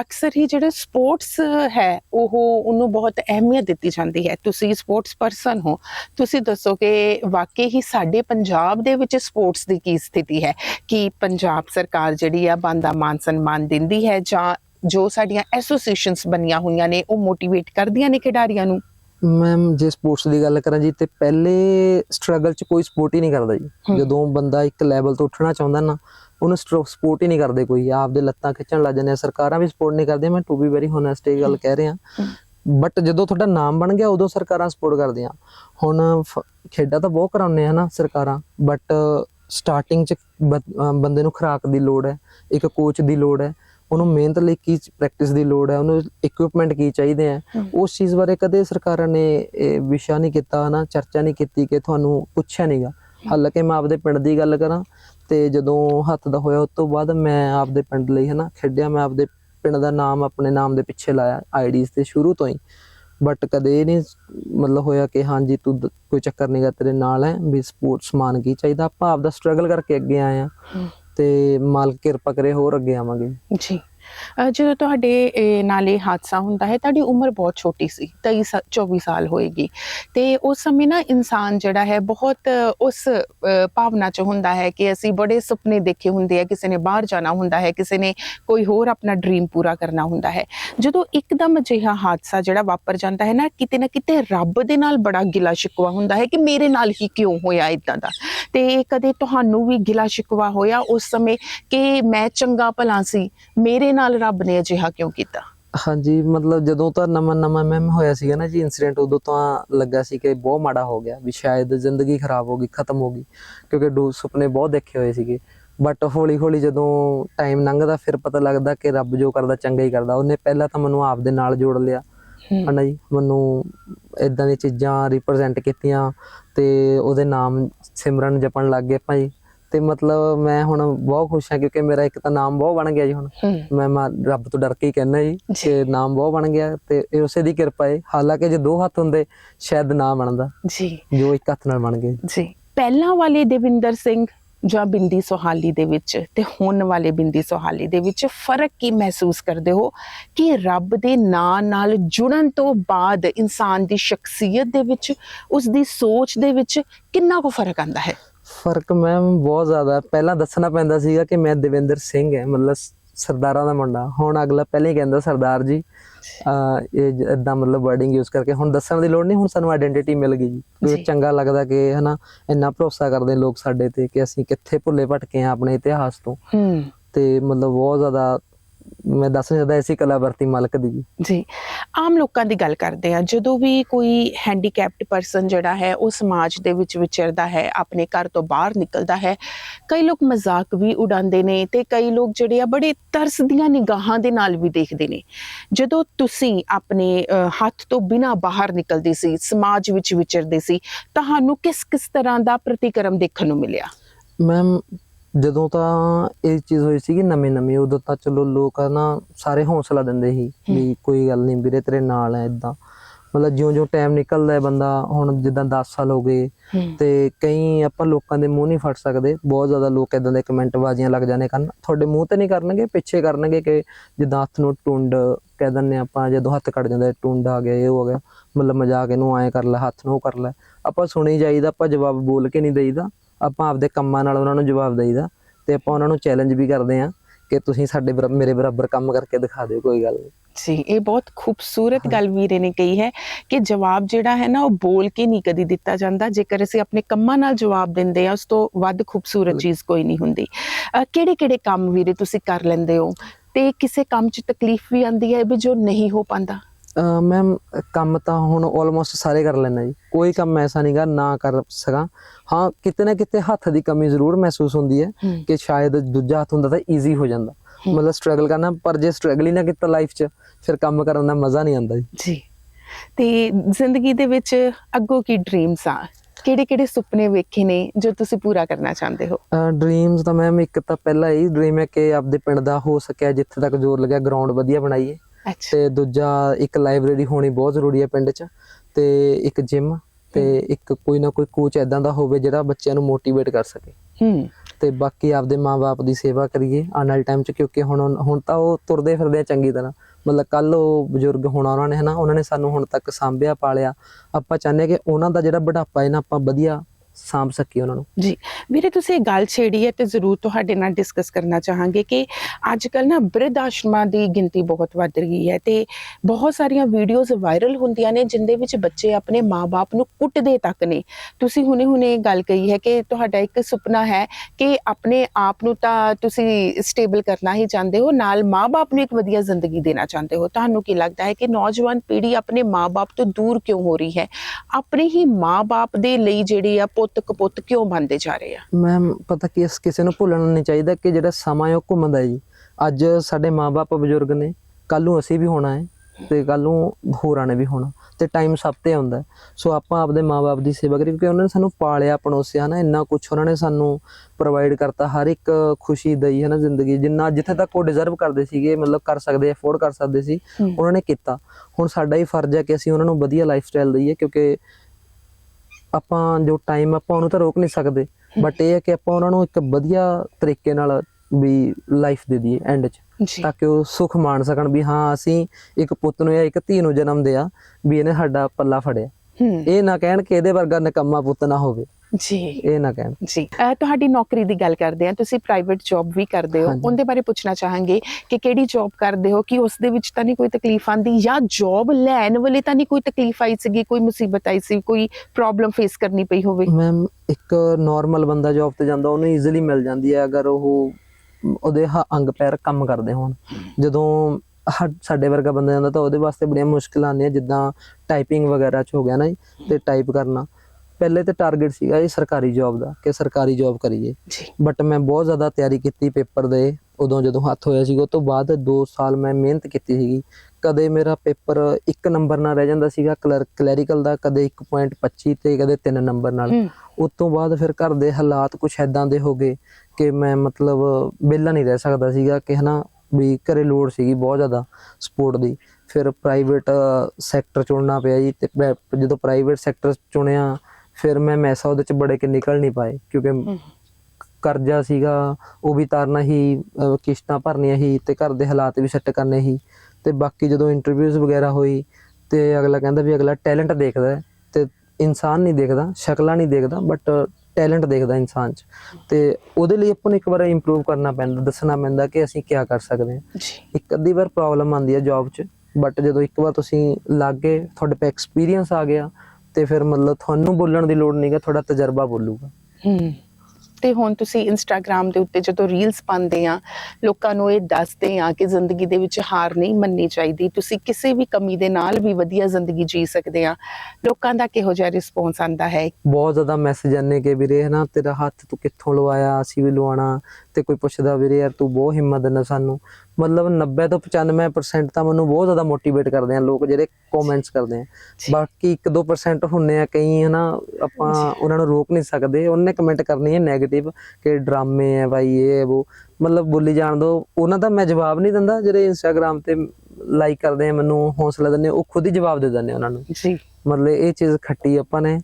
ਅਕਸਰ ਹੀ ਜਿਹੜਾ ਸਪੋਰਟਸ ਹੈ, ਉਹ ਉਹਨੂੰ ਬਹੁਤ ਅਹਿਮੀਅਤ ਦਿੱਤੀ ਜਾਂਦੀ ਹੈ। ਤੁਸੀਂ ਸਪੋਰਟਸ ਪਰਸਨ ਹੋ, ਤੁਸੀਂ ਦੱਸੋ ਕਿ ਵਾਕਈ ਹੀ ਸਾਡੇ ਪੰਜਾਬ ਦੇ ਵਿੱਚ ਸਪੋਰਟਸ ਦੀ ਕੀ ਸਥਿਤੀ ਹੈ? ਕਿ ਪੰਜਾਬ ਸਰਕਾਰ ਜਿਹੜੀ ਆ ਬੰਦਾ ਮਾਨ ਸਨਮਾਨ ਦਿੰਦੀ ਹੈ ਜਾਂ ਜੋ ਸਾਡੀਆਂ ਐਸੋਸੀਏਸ਼ਨਸ ਬਣੀਆਂ ਹੋਈਆਂ ਨੇ, ਉਹ ਮੋਟੀਵੇਟ ਕਰਦੀਆਂ ਨੇ ਖਿਡਾਰੀਆਂ ਨੂੰ? ਮੈਮ ਜੇ ਸਪੋਰਟਸ ਦੀ ਗੱਲ ਕਰਾਂ ਜੀ ਤੇ ਪਹਿਲੇ ਸਟਰਗਲ ਚ ਕੋਈ ਸਪੋਰਟ ਹੀ ਨਹੀਂ ਕਰਦਾ। ਜੀ। ਜਦੋਂ ਬੰਦਾ ਇੱਕ ਲੈਵਲ ਤੋਂ ਉੱਠਣਾ ਚਾਹੁੰਦਾ ਨਾ ਉਹਨੂੰ ਸਪੋਰਟ ਹੀ ਨਹੀਂ ਕਰਦੇ ਕੋਈ। ਆਪਦੇ ਲੱਤਾਂ ਖਿੱਚਣ ਲੱਗ ਜਾਂਦੇ ਆ ਸਰਕਾਰਾਂ ਵੀ ਸਪੋਰਟ ਨਹੀਂ ਕਰਦੀਆਂ। ਮੈਂ ਟੂ ਬੀ ਵੈਰੀ ਹੋਨੈਸਟ ਇਹ ਗੱਲ ਕਹਿ ਰਿਹਾ। ਬਟ ਜਦੋਂ ਤੁਹਾਡਾ ਨਾਮ ਬਣ ਗਿਆ ਉਦੋਂ ਸਰਕਾਰਾਂ ਸਪੋਰਟ ਕਰਦੀਆਂ। ਹੁਣ ਖੇਡਾਂ ਤਾਂ ਬਹੁਤ ਕਰਾਉਂਦੇ ਆ ਨਾ ਸਰਕਾਰਾਂ। ਬਟ ਸਟਾਰਟਿੰਗ ਚ ਬੰਦੇ ਨੂੰ ਖੁਰਾਕ ਦੀ ਲੋੜ ਹੈ ਇੱਕ ਕੋਚ ਦੀ ਲੋੜ ਹੈ। ਉਹਨੂੰ ਮਿਹਨਤ ਲਈ ਕੀ ਪ੍ਰੈਕਟਿਸ ਦੀ ਲੋੜ ਹੈ ਉਹਨੂੰ ਇਕਵਿਪਮੈਂਟ ਕੀ ਚਾਹੀਦੇ ਆ। ਉਸ ਚੀਜ਼ ਬਾਰੇ ਕਦੇ ਸਰਕਾਰਾਂ ਨੇ ਵਿਸ਼ਾ ਨਹੀਂ ਕੀਤਾ ਨਾ ਚਰਚਾ ਨਹੀਂ ਕੀਤੀ ਕਿ ਤੁਹਾਨੂੰ ਪੁੱਛਿਆ ਨਹੀਂਗਾ ਹਾਲਾਂਕਿ ਮੈਂ ਆਪਦੇ ਪਿੰਡ ਦੀ ਗੱਲ ਕਰਾਂ ਤੇ ਜਦੋਂ ਹੱਥ ਦਾ ਹੋਇਆ ਉਸ ਤੋਂ ਬਾਅਦ ਮੈਂ ਆਪਦੇ ਪਿੰਡ ਲਈ ਹਨਾ ਖੇਡਿਆ ਮੈਂ ਆਪਦੇ ਪਿੰਡ ਦਾ ਨਾਮ ਆਪਣੇ ਨਾਮ ਦੇ ਪਿੱਛੇ ਲਾਇਆ ਆਈਡੀਜ਼ ਤੇ ਸ਼ੁਰੂ ਤੋਂ ਹੀ ਬਟ ਕਦੇ ਨਹੀਂ ਮਤਲਬ ਹੋਇਆ ਕਿ ਹਾਂਜੀ ਤੂੰ ਕੋਈ ਚੱਕਰ ਨਹੀਂਗਾ ਤੇਰੇ ਨਾਲ ਹੈ ਵੀ ਸਪੋਰਟਸ ਮਾਨ ਕੀ ਚਾਹੀਦਾ ਆਪਾਂ ਆਪਦਾ ਸਟਰਗਲ ਕਰਕੇ ਅੱਗੇ ਆਏ ਆ। ਤੇ ਮਾਲਕ ਕਿਰਪਾ ਕਰੇ ਹੋਰ ਅੱਗੇ ਆਵਾਂਗੇ। ਜੀ। ਜਦੋਂ ਤੁਹਾਡੇ ਨਾਲ ਇਹ ਹਾਦਸਾ ਹੁੰਦਾ ਹੈ, ਤੁਹਾਡੀ ਉਮਰ ਬਹੁਤ ਛੋਟੀ ਸੀ 23 24 ਸਾਲ ਹੋਏਗੀ। ਤੇ ਉਸ ਸਮੇਂ ਨਾ ਇਨਸਾਨ ਜਿਹੜਾ ਹੈ ਬਹੁਤ ਉਸ ਭਾਵਨਾ ਚ ਹੁੰਦਾ ਹੈ ਕਿ ਅਸੀਂ ਬੜੇ ਸੁਪਨੇ ਦੇਖੇ ਹੁੰਦੇ ਆ, ਕਿਸੇ ਨੇ ਬਾਹਰ ਜਾਣਾ ਹੁੰਦਾ ਹੈ, ਕਿਸੇ ਨੇ ਕੋਈ ਹੋਰ ਆਪਣਾ ਡ੍ਰੀਮ ਪੂਰਾ ਕਰਨਾ ਹੁੰਦਾ ਹੈ। ਜਦੋਂ ਇੱਕਦਮ ਅਜਿਹਾ ਹਾਦਸਾ ਜਿਹੜਾ ਵਾਪਰ ਜਾਂਦਾ ਹੈ ਨਾ, ਕਿਤੇ ਨਾ ਕਿਤੇ ਰੱਬ ਦੇ ਨਾਲ ਬੜਾ ਗਿਲਾ ਸ਼ਿਕਵਾ ਹੁੰਦਾ ਹੈ ਕਿ ਮੇਰੇ ਨਾਲ ਹੀ ਕਿਉਂ ਹੋਇਆ ਇਦਾਂ ਦਾ? ਤੇ ਕਦੇ ਤੁਹਾਨੂੰ ਵੀ ਗਿਲਾ ਸ਼ਿਕਵਾ ਹੋਇਆ ਉਸ ਸਮੇਂ ਕਿ ਮੈਂ ਚੰਗਾ ਭਲਾ ਸੀ, ਮੇਰੇ ਨਾਲ ਰੱਬ ਨੇ ਅਜਿਹਾ ਕਿਉਂ ਕੀਤਾ? ਹਾਂਜੀ ਮਤਲਬ ਜਦੋਂ ਤਾਂ ਨਵਾਂ ਨਵਾਂ ਮੈਮ ਹੋਇਆ ਸੀਗਾ ਨਾ ਜੀ ਇਨਸੀਡੈਂਟ ਉਦੋਂ ਤਾਂ ਲੱਗਾ ਸੀ ਕਿ ਬਹੁਤ ਮਾੜਾ ਹੋ ਗਿਆ ਵੀ ਸ਼ਾਇਦ ਜ਼ਿੰਦਗੀ ਖਰਾਬ ਹੋ ਗਈ ਖਤਮ ਹੋ ਗਈ ਕਿਉਂਕਿ ਦੋ ਸੁਪਨੇ ਬਹੁਤ ਦੇਖੇ ਹੋਏ ਸੀਗੇ। ਬਟ ਹੌਲੀ ਹੌਲੀ ਜਦੋਂ ਟਾਈਮ ਲੰਘਦਾ ਫਿਰ ਪਤਾ ਲੱਗਦਾ ਕਿ ਰੱਬ ਜੋ ਕਰਦਾ ਚੰਗਾ ਹੀ ਕਰਦਾ। ਉਹਨੇ ਪਹਿਲਾਂ ਤਾਂ ਮੈਨੂੰ ਆਪ ਦੇ ਨਾਲ ਜੋੜ ਲਿਆ। ਹਨਾ ਜੀ? ਮੈਨੂੰ ਇਦਾਂ ਦੀਆਂ ਚੀਜ਼ਾਂ ਰਿਪਰੈਜ਼ੈਂਟ ਕੀਤੀਆਂ ਤੇ ਉਹਦੇ ਨਾਮ ਸਿਮਰਨ ਜਪਣ ਲੱਗ ਗਏ ਭਾਈ ਤੇ ਮਤਲਬ ਮੈਂ ਹੁਣ ਬਹੁਤ ਖੁਸ਼ ਹਾਂ ਕਿਉਂਕਿ ਮੇਰਾ ਇੱਕ ਤਾਂ ਨਾਮ ਬਹੁਤ ਬਣ ਗਿਆ ਜੀ ਹੁਣ। ਮੈਂ ਰੱਬ ਤੋਂ ਡਰ ਕੇ ਹੀ ਕਹਿੰਦਾ ਜੀ ਜੀ। ਕਿ ਨਾਮ ਬਹੁਤ ਬਣ ਗਿਆ ਤੇ ਇਹ ਉਸੇ ਦੀ ਕਿਰਪਾ ਹੈ ਹਾਲਾਂਕਿ ਜੇ ਦੋ ਹੱਥ ਹੁੰਦੇ ਸ਼ਾਇਦ ਨਾ ਬਣਦਾ। ਜੀ। ਜੋ ਇੱਕ ਹੱਥ ਨਾਲ ਬਣ ਗਏ। ਜੀ। ਪਹਿਲਾਂ ਵਾਲੇ ਦੇਵਿੰਦਰ ਸਿੰਘ ਜਾਂ ਬਿੰਦੀ ਸੋਹਾਲੀ ਦੇ ਵਿੱਚ ਤੇ ਹੁਣ ਵਾਲੇ ਬਿੰਦੀ ਸੋਹਾਲੀ ਦੇ ਵਿੱਚ ਫ਼ਰਕ ਕੀ ਮਹਿਸੂਸ ਕਰਦੇ ਹੋ? ਕਿ ਰੱਬ ਦੇ ਨਾਂ ਨਾਲ ਜੁੜਨ ਤੋਂ ਬਾਅਦ ਇਨਸਾਨ ਦੀ ਸ਼ਖਸੀਅਤ ਦੇ ਵਿੱਚ ਉਸ ਦੀ ਸੋਚ ਦੇ ਵਿੱਚ ਕਿੰਨਾ ਕੁ ਫ਼ਰਕ ਆਂਦਾ ਹੈ? ਫ਼ਰਕ ਮੈਮ ਬਹੁਤ ਜ਼ਿਆਦਾ ਪਹਿਲਾਂ ਦੱਸਣਾ ਪੈਂਦਾ ਸੀਗਾ ਕਿ ਮੈਂ ਦੇਵਿੰਦਰ ਸਿੰਘ ਹੈ ਮਤਲਬ ਸਰਦਾਰਾਂ ਦਾ ਮੁੰਡਾ। ਹੁਣ ਅਗਲਾ ਪਹਿਲਾਂ ਹੀ ਕਹਿੰਦਾ ਸਰਦਾਰ ਜੀ ਇਹ ਇਦਾਂ ਮਤਲਬ ਵਰਡਿੰਗ ਯੂਜ਼ ਕਰਕੇ ਹੁਣ ਦੱਸਣ ਦੀ ਲੋੜ ਨਹੀਂ ਹੁਣ ਸਾਨੂੰ ਆਇਡੈਂਟੀਟੀ ਮਿਲ ਗਈ ਜੀ। ਕਿਉਂਕਿ ਚੰਗਾ ਲੱਗਦਾ ਕਿ ਹਨਾ ਇੰਨਾ ਭਰੋਸਾ ਕਰਦੇ ਲੋਕ ਸਾਡੇ ਤੇ ਕਿ ਅਸੀਂ ਕਿੱਥੇ ਭੁੱਲੇ ਭਟਕੇ ਆ ਆਪਣੇ ਇਤਿਹਾਸ ਤੋਂ। ਤੇ ਮਤਲਬ ਬਹੁਤ ਜ਼ਿਆਦਾ ਮੈਂ ਦੱਸ ਸਕਦਾ ਐਸੀ ਕਲਾ ਵਰਤੀ ਮਾਲਕ ਦੀ ਜੀ ਜੀ। ਆਮ ਲੋਕਾਂ ਦੀ ਗੱਲ ਕਰਦੇ ਆ ਜਦੋਂ ਵੀ ਕੋਈ ਹੈਂਡੀਕੈਪਡ ਪਰਸਨ ਜਿਹੜਾ ਹੈ ਉਹ ਸਮਾਜ ਦੇ ਵਿੱਚ ਵਿਚਰਦਾ ਹੈ ਆਪਣੇ ਘਰ ਤੋਂ ਬਾਹਰ ਨਿਕਲਦਾ ਹੈ ਕਈ ਲੋਕ ਮਜ਼ਾਕ ਵੀ ਉਡਾਉਂਦੇ ਨੇ ਤੇ ਕਈ ਲੋਕ ਜਿਹੜੇ ਆ ਬੜੇ ਤਰਸ ਦੀਆਂ ਨਿਗਾਹਾਂ ਦੇ ਨਾਲ ਵੀ ਦੇਖਦੇ ਨੇ। ਜਦੋਂ ਤੁਸੀਂ ਆਪਣੇ ਹੱਥ ਤੋਂ ਬਿਨਾ ਬਾਹਰ ਨਿਕਲਦੇ ਸੀ ਸਮਾਜ ਵਿੱਚ ਵਿਚਰਦੇ ਸੀ ਤੁਹਾਨੂੰ ਕਿਸ ਕਿਸ ਤਰ੍ਹਾਂ ਦਾ ਪ੍ਰਤੀਕਰਮ ਦੇਖਣ ਨੂੰ ਮਿਲਿਆ? ਮੈਮ ਜਦੋਂ ਤਾਂ ਇਹ ਚੀਜ਼ ਹੋਈ ਸੀਗੀ ਨਵੇਂ ਨਵੇਂ ਉਦੋਂ ਤਾਂ ਚਲੋ ਲੋਕ ਨਾ ਸਾਰੇ ਹੌਸਲਾ ਦਿੰਦੇ ਸੀ ਵੀ ਕੋਈ ਗੱਲ ਨਹੀਂ ਵੀਰੇ ਤੇਰੇ ਨਾਲ ਹੈ ਇਦਾਂ ਮਤਲਬ ਜਿਉਂ-ਜਿਉਂ ਟਾਈਮ ਨਿਕਲਦਾ ਹੈ ਬੰਦਾ ਹੁਣ ਜਿੱਦਾਂ 10 ਸਾਲ ਹੋ ਗਏ ਤੇ ਕਈ ਆਪਾਂ ਲੋਕਾਂ ਦੇ ਮੂੰਹ ਨਹੀਂ ਫੜ ਸਕਦੇ ਬਹੁਤ ਜ਼ਿਆਦਾ ਲੋਕ ਇਦਾਂ ਦੇ ਕਮੈਂਟ ਬਾਜ਼ੀਆਂ ਲੱਗ ਜਾਂਦੇ ਕਰਨ। ਤੁਹਾਡੇ ਮੂੰਹ ਤੇ ਨਹੀਂ ਕਰਨਗੇ ਪਿੱਛੇ ਕਰਨਗੇ ਕਿ ਜਿੱਦਾਂ ਹੱਥ ਨੂੰ ਟੁੰਡ ਕਹਿ ਦਿੰਦੇ ਆਪਾਂ ਜਦੋਂ ਹੱਥ ਕੱਟ ਜਾਂਦਾ ਟੁੰਡ ਆ ਗਿਆ ਇਹ ਹੋ ਗਿਆ ਮਤਲਬ ਮਜ਼ਾਕ ਇਹਨੂੰ ਐਂ ਕਰ ਲੈ ਹੱਥ ਨੂੰ ਕਰ ਲੈ। ਆਪਾਂ ਸੁਣੀ ਜਾਈਦਾ ਆਪਾਂ ਜਵਾਬ ਬੋਲ ਕੇ ਨਹੀਂ ਦੇਈਦਾ। ਆਪਾਂ ਆਪਦੇ ਕੰਮਾਂ ਨਾਲ ਉਹਨਾਂ ਨੂੰ ਜਵਾਬ ਦੇਈਦਾ ਤੇ ਆਪਾਂ ਉਹਨਾਂ ਨੂੰ ਚੈਲੰਜ ਵੀ ਕਰਦੇ ਆ ਕਿ ਤੁਸੀਂ ਸਾਡੇ ਮੇਰੇ ਬਰਾਬਰ ਕੰਮ ਕਰਕੇ ਦਿਖਾ ਦਿਓ ਕੋਈ ਗੱਲ ਨਹੀਂ। ਜੀ ਇਹ ਬਹੁਤ ਖੂਬਸੂਰਤ ਗੱਲ ਵੀਰੇ ਨੇ ਕਹੀ ਹੈ ਕਿ ਜਵਾਬ ਜਿਹੜਾ ਹੈ ਨਾ ਉਹ ਬੋਲ ਕੇ ਨਹੀਂ ਕਦੀ ਦਿੱਤਾ ਜਾਂਦਾ। ਜੇਕਰ ਅਸੀਂ ਆਪਣੇ ਕੰਮਾਂ ਨਾਲ ਜਵਾਬ ਦਿੰਦੇ ਆ ਉਸ ਤੋਂ ਵੱਧ ਖੂਬਸੂਰਤ ਚੀਜ਼ ਕੋਈ ਨਹੀਂ ਹੁੰਦੀ। ਕਿਹੜੇ ਕਿਹੜੇ ਕੰਮ ਵੀਰੇ ਤੁਸੀਂ ਕਰ ਲੈਂਦੇ ਹੋ? ਤੇ ਕਿਸੇ ਕੰਮ 'ਚ ਤਕਲੀਫ ਵੀ ਆਉਂਦੀ ਹੈ ਵੀ ਜੋ ਨਹੀਂ ਹੋ ਪਾਉਂਦਾ? ਮੈਮ ਕੰਮ ਤਾਂ ਹੁਣ ਆਲਮੋਸਟ ਸਾਰੇ ਕਰ ਲੈਣਾ ਜੀ। ਕੋਈ ਕੰਮ ਐਸਾ ਨਹੀਂਗਾ ਨਾ ਕਰ ਸਕਾਂ। ਹਾਂ ਕਿਤੇ ਨਾ ਕਿਤੇ ਹੱਥ ਦੀ ਕਮੀ ਜ਼ਰੂਰ ਮਹਿਸੂਸ ਹੁੰਦੀ ਹੈ ਹੂੰ। ਕਿ ਸ਼ਾਇਦ ਦੂਜਾ ਹੱਥ ਹੁੰਦਾ ਤਾਂ ਈਜ਼ੀ ਹੋ ਜਾਂਦਾ। ਮਤਲਬ ਸਟਰਗਲ ਕਰਨਾ ਪਰ ਜੇ ਸਟਰਗਲ ਹੀ ਨਾ ਕੀਤਾ ਲਾਈਫ 'ਚ ਫਿਰ ਕੰਮ ਕਰਨ ਦਾ ਮਜ਼ਾ ਨਹੀਂ ਆਉਂਦਾ ਜੀ। ਜੀ। ਤੇ ਜ਼ਿੰਦਗੀ ਦੇ ਵਿੱਚ ਅੱਗੋਂ ਕੀ ਡ੍ਰੀਮਸ ਆ? ਕਿਹੜੇ ਕਿਹੜੇ ਸੁਪਨੇ ਵੇਖੇ ਨੇ ਜੋ ਤੁਸੀਂ ਪੂਰਾ ਕਰਨਾ ਚਾਹੁੰਦੇ ਹੋ? ਡ੍ਰੀਮਸ ਤਾਂ ਮੈਮ ਇੱਕ ਤਾਂ ਪਹਿਲਾ ਇਹ ਡ੍ਰੀਮ ਹੈ ਕਿ ਆਪਦੇ ਪਿੰਡ ਦਾ ਹੋ ਸਕਿਆ ਜਿੱਥੇ ਤੱਕ ਜ਼ੋਰ ਲੱਗਿਆ ਗਰਾਊਂਡ ਵਧੀਆ ਬਣਾਈਏ। ਅੱਛਾ। ਤੇ ਦੂਜਾ ਇੱਕ ਲਾਇਬ੍ਰੇਰੀ ਹੋਣੀ ਬਹੁਤ ਜ਼ਰੂਰੀ ਹੈ ਪਿੰਡ 'ਚ ਤੇ ਇੱਕ ਜਿਮ ਤੇ ਇੱਕ ਕੋਈ ਨਾ ਕੋਈ ਕੋਚ ਐਦਾਂ ਦਾ ਹੋਵੇ ਜਿਹੜਾ ਬੱਚਿਆਂ ਨੂੰ ਮੋਟੀਵੇਟ ਕਰ ਸਕੇ। ਹੂੰ। ਤੇ ਬਾਕੀ ਆਪਦੇ ਮਾਪੇ ਦੀ ਸੇਵਾ ਕਰੀਏ ਆਉਣ ਵਾਲੇ ਟਾਈਮ 'ਚ ਕਿਉਂਕਿ ਹੁਣ ਹੁਣ ਤਾਂ ਉਹ ਤੁਰਦੇ ਫਿਰਦੇ ਆ ਚੰਗੀ ਤਰ੍ਹਾਂ। ਮਤਲਬ ਕੱਲ ਉਹ ਬਜ਼ੁਰਗ ਹੋਣਾ ਉਹਨਾਂ ਨੇ ਹਨਾ ਉਹਨਾਂ ਨੇ ਸਾਨੂੰ ਹੁਣ ਤੱਕ ਸਾਂਭਿਆ ਪਾਲਿਆ। ਆਪਾਂ ਚਾਹੁੰਦੇ ਕਿ ਉਹਨਾਂ ਦਾ ਜਿਹੜਾ ਬੁਢਾਪਾ ਹੈ ਨਾ ਆਪਾਂ ਵਧੀਆ ਸਾਂਭ ਸਕੀਏ ਉਹਨਾਂ ਨੂੰ। ਜੀ। ਵੀਰੇ, ਤੁਸੀਂ ਇਹ ਗੱਲ ਛੇੜੀ ਹੈ ਤੇ ਜ਼ਰੂਰ ਤੁਹਾਡੇ ਨਾਲ ਡਿਸਕਸ ਕਰਨਾ ਚਾਹਾਂਗੇ ਕਿ ਅੱਜ ਕੱਲ ਨਾ ਬਿਰਧ ਆਸ਼ਰਮਾਂ ਦੀ ਗਿਣਤੀ ਬਹੁਤ ਵੱਧ ਰਹੀ ਹੈ ਤੇ ਬਹੁਤ ਸਾਰੀਆਂ ਵੀਡੀਓਜ਼ ਵਾਇਰਲ ਹੁੰਦੀਆਂ ਨੇ ਜਿੰਦੇ ਵਿੱਚ ਬੱਚੇ ਆਪਣੇ ਮਾਪੇ ਨੂੰ ਕੁੱਟਦੇ ਤੱਕ ਨੇ। ਤੁਸੀਂ ਹੁਣੇ-ਹੁਣੇ ਇਹ ਗੱਲ ਕਹੀ ਹੈ ਕਿ ਤੁਹਾਡਾ ਇੱਕ ਸੁਪਨਾ ਹੈ ਕਿ ਆਪਣੇ ਆਪ ਨੂੰ ਤਾਂ ਤੁਸੀਂ ਸਟੇਬਲ ਕਰਨਾ ਹੀ ਚਾਹੁੰਦੇ ਹੋ, ਨਾਲ ਮਾਪੇ ਨੂੰ ਇੱਕ ਵਧੀਆ ਜ਼ਿੰਦਗੀ ਦੇਣਾ ਚਾਹੁੰਦੇ ਹੋ। ਤੁਹਾਨੂੰ ਕੀ ਲੱਗਦਾ ਹੈ ਕਿ ਨੌਜਵਾਨ ਪੀੜ੍ਹੀ ਆਪਣੇ ਮਾਪੇ ਤੋਂ ਦੂਰ ਕਿਉਂ ਹੋ ਰਹੀ ਹੈ? ਆਪਣੇ ਹੀ ਮਾਪੇ ਦੇ ਲਈ ਜਿਹੜੀ ਆ ਪੁੱਤ ਕਪੁੱਤ ਕਿਉਂ ਬਣਦੇ ਜਾ ਰਹੇ ਆ ਮੈਮ ਪਤਾ ਕੀ ਇਸ ਕਿਸੇ ਨੂੰ ਭੁੱਲਣਾ ਨਹੀਂ ਚਾਹੀਦਾ ਕਿ ਜਿਹੜਾ ਸਮਾਂ ਹੈ ਉਹ ਘੁੰਮਦਾ ਹੈ ਜੀ ਅੱਜ ਸਾਡੇ ਮਾਪੇ ਬਜ਼ੁਰਗ ਨੇ ਕੱਲ ਨੂੰ ਅਸੀਂ ਵੀ ਹੋਣਾ ਹੈ ਤੇ ਕੱਲ ਨੂੰ ਹੋਰਾਂ ਨੇ ਵੀ ਹੋਣਾ ਤੇ ਟਾਈਮ ਸਭ ਤੇ ਆਉਂਦਾ। ਸੋ ਆਪਾਂ ਆਪਦੇ ਮਾਪੇ ਦੀ ਸੇਵਾ ਕਰੀਏ ਕਿਉਂਕਿ ਉਹਨਾਂ ਨੇ ਸਾਨੂੰ ਪਾਲਿਆ ਪਣੋਸਿਆ ਨਾ ਇੰਨਾ ਕੁਝ ਉਹਨਾਂ ਨੇ ਸਾਨੂੰ ਪ੍ਰੋਵਾਈਡ ਕਰਤਾ ਹਰ ਇੱਕ ਖੁਸ਼ੀ ਦਈ ਹੈ ਨਾ ਜ਼ਿੰਦਗੀ ਜਿੰਨਾ ਜਿੱਥੇ ਤੱਕ ਉਹ ਡਿਜ਼ਰਵ ਕਰਦੇ ਸੀਗੇ ਮਤਲਬ ਕਰ ਸਕਦੇ ਅਫੋਰਡ ਕਰ ਸਕਦੇ ਸੀ। ਉਹਨਾਂ ਨੇ ਕੀਤਾ ਹੁਣ ਸਾਡਾ ਹੀ ਫਰਜ਼ ਹੈ ਕਿ ਅਸੀਂ ਉਹਨਾਂ ਨੂੰ ਵਧੀਆ ਲਾਈਫ ਸਟਾਈਲ ਦਈਏ ਕਿਉਂਕਿ ਆਪਾਂ ਜੋ ਟਾਈਮ ਆਪਾਂ ਉਹਨੂੰ ਤਾਂ ਰੋਕ ਨਹੀਂ ਸਕਦੇ। ਬਟ ਇਹ ਹੈ ਕਿ ਆਪਾਂ ਉਹਨਾਂ ਨੂੰ ਇੱਕ ਵਧੀਆ ਤਰੀਕੇ ਨਾਲ ਵੀ ਲਾਈਫ ਦੇ ਦਈਏ ਐਂਡ 'ਚ। ਤਾਂ ਕਿ ਉਹ ਸੁਖ ਮਾਣ ਸਕਣ ਵੀ ਹਾਂ ਅਸੀਂ ਇੱਕ ਪੁੱਤ ਨੂੰ ਜਾਂ ਇੱਕ ਧੀ ਨੂੰ ਜਨਮ ਦਿਆ ਵੀ ਇਹਨੇ ਸਾਡਾ ਪੱਲਾ ਫੜਿਆ। ਇਹ ਨਾ ਕਹਿਣ ਕਿ ਇਹਦੇ ਵਰਗਾ ਨਕੰਮਾ ਪੁੱਤ ਨਾ ਹੋਵੇ। ਜੀ। ਇਹ ਨਾ ਕਹਿਣ। ਜੀ। ਤੁਹਾਡੀ ਨੌਕਰੀ ਦੀ ਗੱਲ ਕਰਦੇ ਆ ਤੁਸੀਂ ਪ੍ਰਾਈਵੇਟ ਜੌਬ ਵੀ ਕਰਦੇ ਹੋ। ਉਹਦੇ ਬਾਰੇ ਪੁੱਛਣਾ ਚਾਹਾਂਗੇ ਕਿ ਕਿਹੜੀ ਜੌਬ ਕਰਦੇ ਹੋ ਕਿ ਉਸ ਦੇ ਵਿੱਚ ਤਾਂ ਨਹੀਂ ਕੋਈ ਤਕਲੀਫ ਆਂਦੀ ਜਾਂ ਜੌਬ ਲੈਣ ਵੇਲੇ ਤਾਂ ਨਹੀਂ ਕੋਈ ਤਕਲੀਫ ਆਈ ਸੀਗੀ ਕੋਈ ਮੁਸੀਬਤ ਆਈ ਸੀ ਕੋਈ ਪ੍ਰੋਬਲਮ ਫੇਸ ਕਰਨੀ ਪਈ ਹੋਵੇ? ਮੈਮ ਇੱਕ ਨਾਰਮਲ ਬੰਦਾ ਜੌਬ ਤੇ ਜਾਂਦਾ ਉਹਨੂੰ ਈਜ਼ੀਲੀ ਮਿਲ ਜਾਂਦੀ ਹੈ ਅਗਰ ਉਹ ਉਹਦੇ ਹ- ਅੰਗ ਪੈਰ ਕੰਮ ਕਰਦੇ ਹੋਣ। ਜਦੋਂ ਸਾਡੇ ਵਰਗਾ ਬੰਦਾ ਜਾਂਦਾ ਤਾਂ ਉਹਦੇ ਵਾਸਤੇ ਬੜੀਆਂ ਮੁਸ਼ਕਲਾਂ ਆਉਂਦੀਆਂ ਜਿੱਦਾਂ ਟਾਈਪਿੰਗ ਵਗੈਰਾ ਚ ਹੋ ਗਿਆ ਨਾ ਤੇ ਟਾਈਪ ਕਰਨਾ। ਪਹਿਲੇ ਤੇ ਟਾਰਗੇਟ ਸੀਗਾ ਜੀ ਸਰਕਾਰੀ ਜੌਬ ਦਾ ਕਿ ਸਰਕਾਰੀ ਜੌਬ ਕਰੀਏ। ਜੀ। ਬਟ ਮੈਂ ਬਹੁਤ ਜ਼ਿਆਦਾ ਤਿਆਰੀ ਕੀਤੀ ਪੇਪਰ ਦੇ ਉਦੋਂ ਜਦੋਂ ਹੱਥ ਹੋਇਆ ਸੀਗਾ ਉਸ ਤੋਂ ਬਾਅਦ 2 ਸਾਲ ਮੈਂ ਮਿਹਨਤ ਕੀਤੀ ਸੀਗੀ। ਕਦੇ ਮੇਰਾ ਪੇਪਰ ਇੱਕ ਨੰਬਰ ਨਾਲ ਰਹਿ ਜਾਂਦਾ ਸੀਗਾ ਕਲਰਕ ਕਲੈਰੀਕਲ ਦਾ ਕਦੇ 1.25 ਤੇ ਕਦੇ 3 ਨੰਬਰ ਨਾਲ। ਉਸ ਤੋਂ ਬਾਅਦ ਫਿਰ ਘਰ ਦੇ ਹਾਲਾਤ ਕੁਝ ਐਦਾਂ ਦੇ ਹੋ ਗਏ ਕਿ ਮੈਂ ਮਤਲਬ ਵਿਹਲਾ ਨਹੀਂ ਰਹਿ ਸਕਦਾ ਸੀਗਾ ਕਿ ਹਨਾ ਵੀ ਘਰੇ ਲੋੜ ਸੀਗੀ ਬਹੁਤ ਜ਼ਿਆਦਾ ਸਪੋਰਟ ਦੀ। ਫਿਰ ਪ੍ਰਾਈਵੇਟ ਸੈਕਟਰ ਚੁਣਨਾ ਪਿਆ ਜੀ ਤੇ ਜਦੋਂ ਪ੍ਰਾਈਵੇਟ ਸੈਕਟਰ ਚੁਣਿਆ ਫਿਰ ਮੈਂ ਮੈਸਾ ਉਹਦੇ ਚ ਬੜੇ ਕਿ ਨਿਕਲ ਨਹੀਂ ਪਾਏ ਕਿਉਂਕਿ ਕਰਜ਼ਾ ਸੀਗਾ ਉਹ ਵੀ ਤਾਰਨਾ ਹੀ ਕਿਸ਼ਤਾਂ ਭਰਨੀਆਂ ਹੀ ਤੇ ਘਰ ਦੇ ਹਾਲਾਤ ਵੀ ਸੈੱਟ ਕਰਨੇ ਹੀ ਤੇ ਬਾਕੀ ਜਦੋਂ ਇੰਟਰਵਿਊਜ਼ ਵਗੈਰਾ ਹੋਈ ਤੇ ਅਗਲਾ ਕਹਿੰਦਾ ਵੀ ਅਗਲਾ ਟੈਲੈਂਟ ਦੇਖਦਾ ਤੇ ਇਨਸਾਨ ਨਹੀਂ ਦੇਖਦਾ ਸ਼ਕਲਾਂ ਨਹੀਂ ਦੇਖਦਾ ਬਟ ਟੈਲੈਂਟ ਦੇਖਦਾ ਇਨਸਾਨ 'ਚ ਤੇ ਉਹਦੇ ਲਈ ਆਪਾਂ ਨੂੰ ਇੱਕ ਵਾਰ ਇੰਪਰੂਵ ਕਰਨਾ ਪੈਂਦਾ ਦੱਸਣਾ ਪੈਂਦਾ ਕਿ ਅਸੀਂ ਕੀ ਕਰ ਸਕਦੇ ਹਾਂ। ਇੱਕ ਅੱਧੀ ਵਾਰ ਪ੍ਰੋਬਲਮ ਆਉਂਦੀ ਹੈ ਜੌਬ 'ਚ ਬਟ ਜਦੋਂ ਇੱਕ ਵਾਰ ਤੁਸੀਂ ਲੱਗ ਗਏ ਤੁਹਾਡੇ 'ਤੇ ਐਕਸਪੀਰੀਅੰਸ ਆ ਗਿਆ ਤੇ ਫਿਰ ਮਤਲਬ ਤੁਹਾਨੂੰ ਬੋਲਣ ਦੀ ਲੋੜ ਨਹੀਂਗਾ ਤੁਹਾਡਾ ਤਜਰਬਾ ਬੋਲੂਗਾ। ਹੂੰ। ਤੇ ਹੁਣ ਤੁਸੀਂ ਇੰਸਟਾਗ੍ਰam ਦੇ ਉੱਤੇ ਜਦੋਂ ਰੀਲਸ ਪਾਉਂਦੇ ਆ ਲੋਕਾਂ ਨੂੰ ਇਹ ਦੱਸਦੇ ਆ ਕਿ ਜ਼ਿੰਦਗੀ ਦੇ ਵਿੱਚ ਹਾਰ ਨਹੀਂ ਮੰਨਣੀ ਚਾਹੀਦੀ। ਤੁਸੀਂ ਕਿਸੇ ਵੀ ਕਮੀ ਦੇ ਨਾਲ ਵੀ ਵਧੀਆ ਜ਼ਿੰਦਗੀ ਜੀ ਸਕਦੇ ਆ। ਲੋਕਾਂ ਦਾ ਕਿਹੋ ਜਿਹਾ ਰਿਸਪੌਂਸ ਆਂਦਾ ਹੈ? ਬਹੁਤ ਜ਼ਿਆਦਾ ਮੈਸੇਜ ਆਨੇ ਕਿ ਵੀਰੇ ਹਨਾ ਤੇਰਾ ਹੱਥ ਤੂੰ ਕਿੱਥੋਂ ਲਵਾਇਆ ਅਸੀਂ ਵੀ ਲਵਾਣਾ ਤੇ ਕੋਈ ਪੁੱਛਦਾ ਵੀਰੇ ਯਾਰ ਤੂੰ ਬਹੁਤ ਹਿੰਮਤ ਦਿੰਦਾ ਸਾਨੂੰ। ਮਤਲਬ 90 ਤੋਂ 95% ਤਾਂ ਮੈਨੂੰ ਬਹੁਤ ਜ਼ਿਆਦਾ ਮੋਟੀਵੇਟ ਕਰਦੇ ਆ ਲੋਕ ਜਿਹੜੇ ਕਮੈਂਟਸ ਕਰਦੇ ਆ। ਬਾਕੀ 1-2% ਹੁੰਨੇ ਆ ਕਈ ਹਨਾ ਆਪਾਂ ਉਹਨਾਂ ਨੂੰ ਰੋਕ ਨਹੀਂ ਸਕਦੇ ਉਹਨੇ ਕਮੈਂਟ ਕਰਨੀ ਹੈ 네ਗੇਟਿਵ ਕਿ ਡਰਾਮੇ ਹੈ ਭਾਈ ਇਹ ਉਹ ਮਤਲਬ ਬੋਲੀ ਜਾਣ ਦੋ ਉਹਨਾਂ ਦਾ ਮੈਂ ਜਵਾਬ ਨਹੀਂ ਦਿੰਦਾ ਜਿਹੜੇ ਇੰਸਟਾਗ੍ਰam ਤੇ ਲਾਈਕ ਕਰਦੇ ਆ ਮੈਨੂੰ ਹੌਸਲਾ ਦਿੰਦੇ ਆ, ਉਹ ਖੁਦ ਹੀ ਜਵਾਬ ਦੇ ਦਿੰਦੇ ਆ ਉਹਨਾਂ ਨੂੰ। ਜੀ। ਮਤਲਬ ਇਹ ਚੀਜ਼ ਖੱਟੀ ਆਪਾਂ ਨੇ।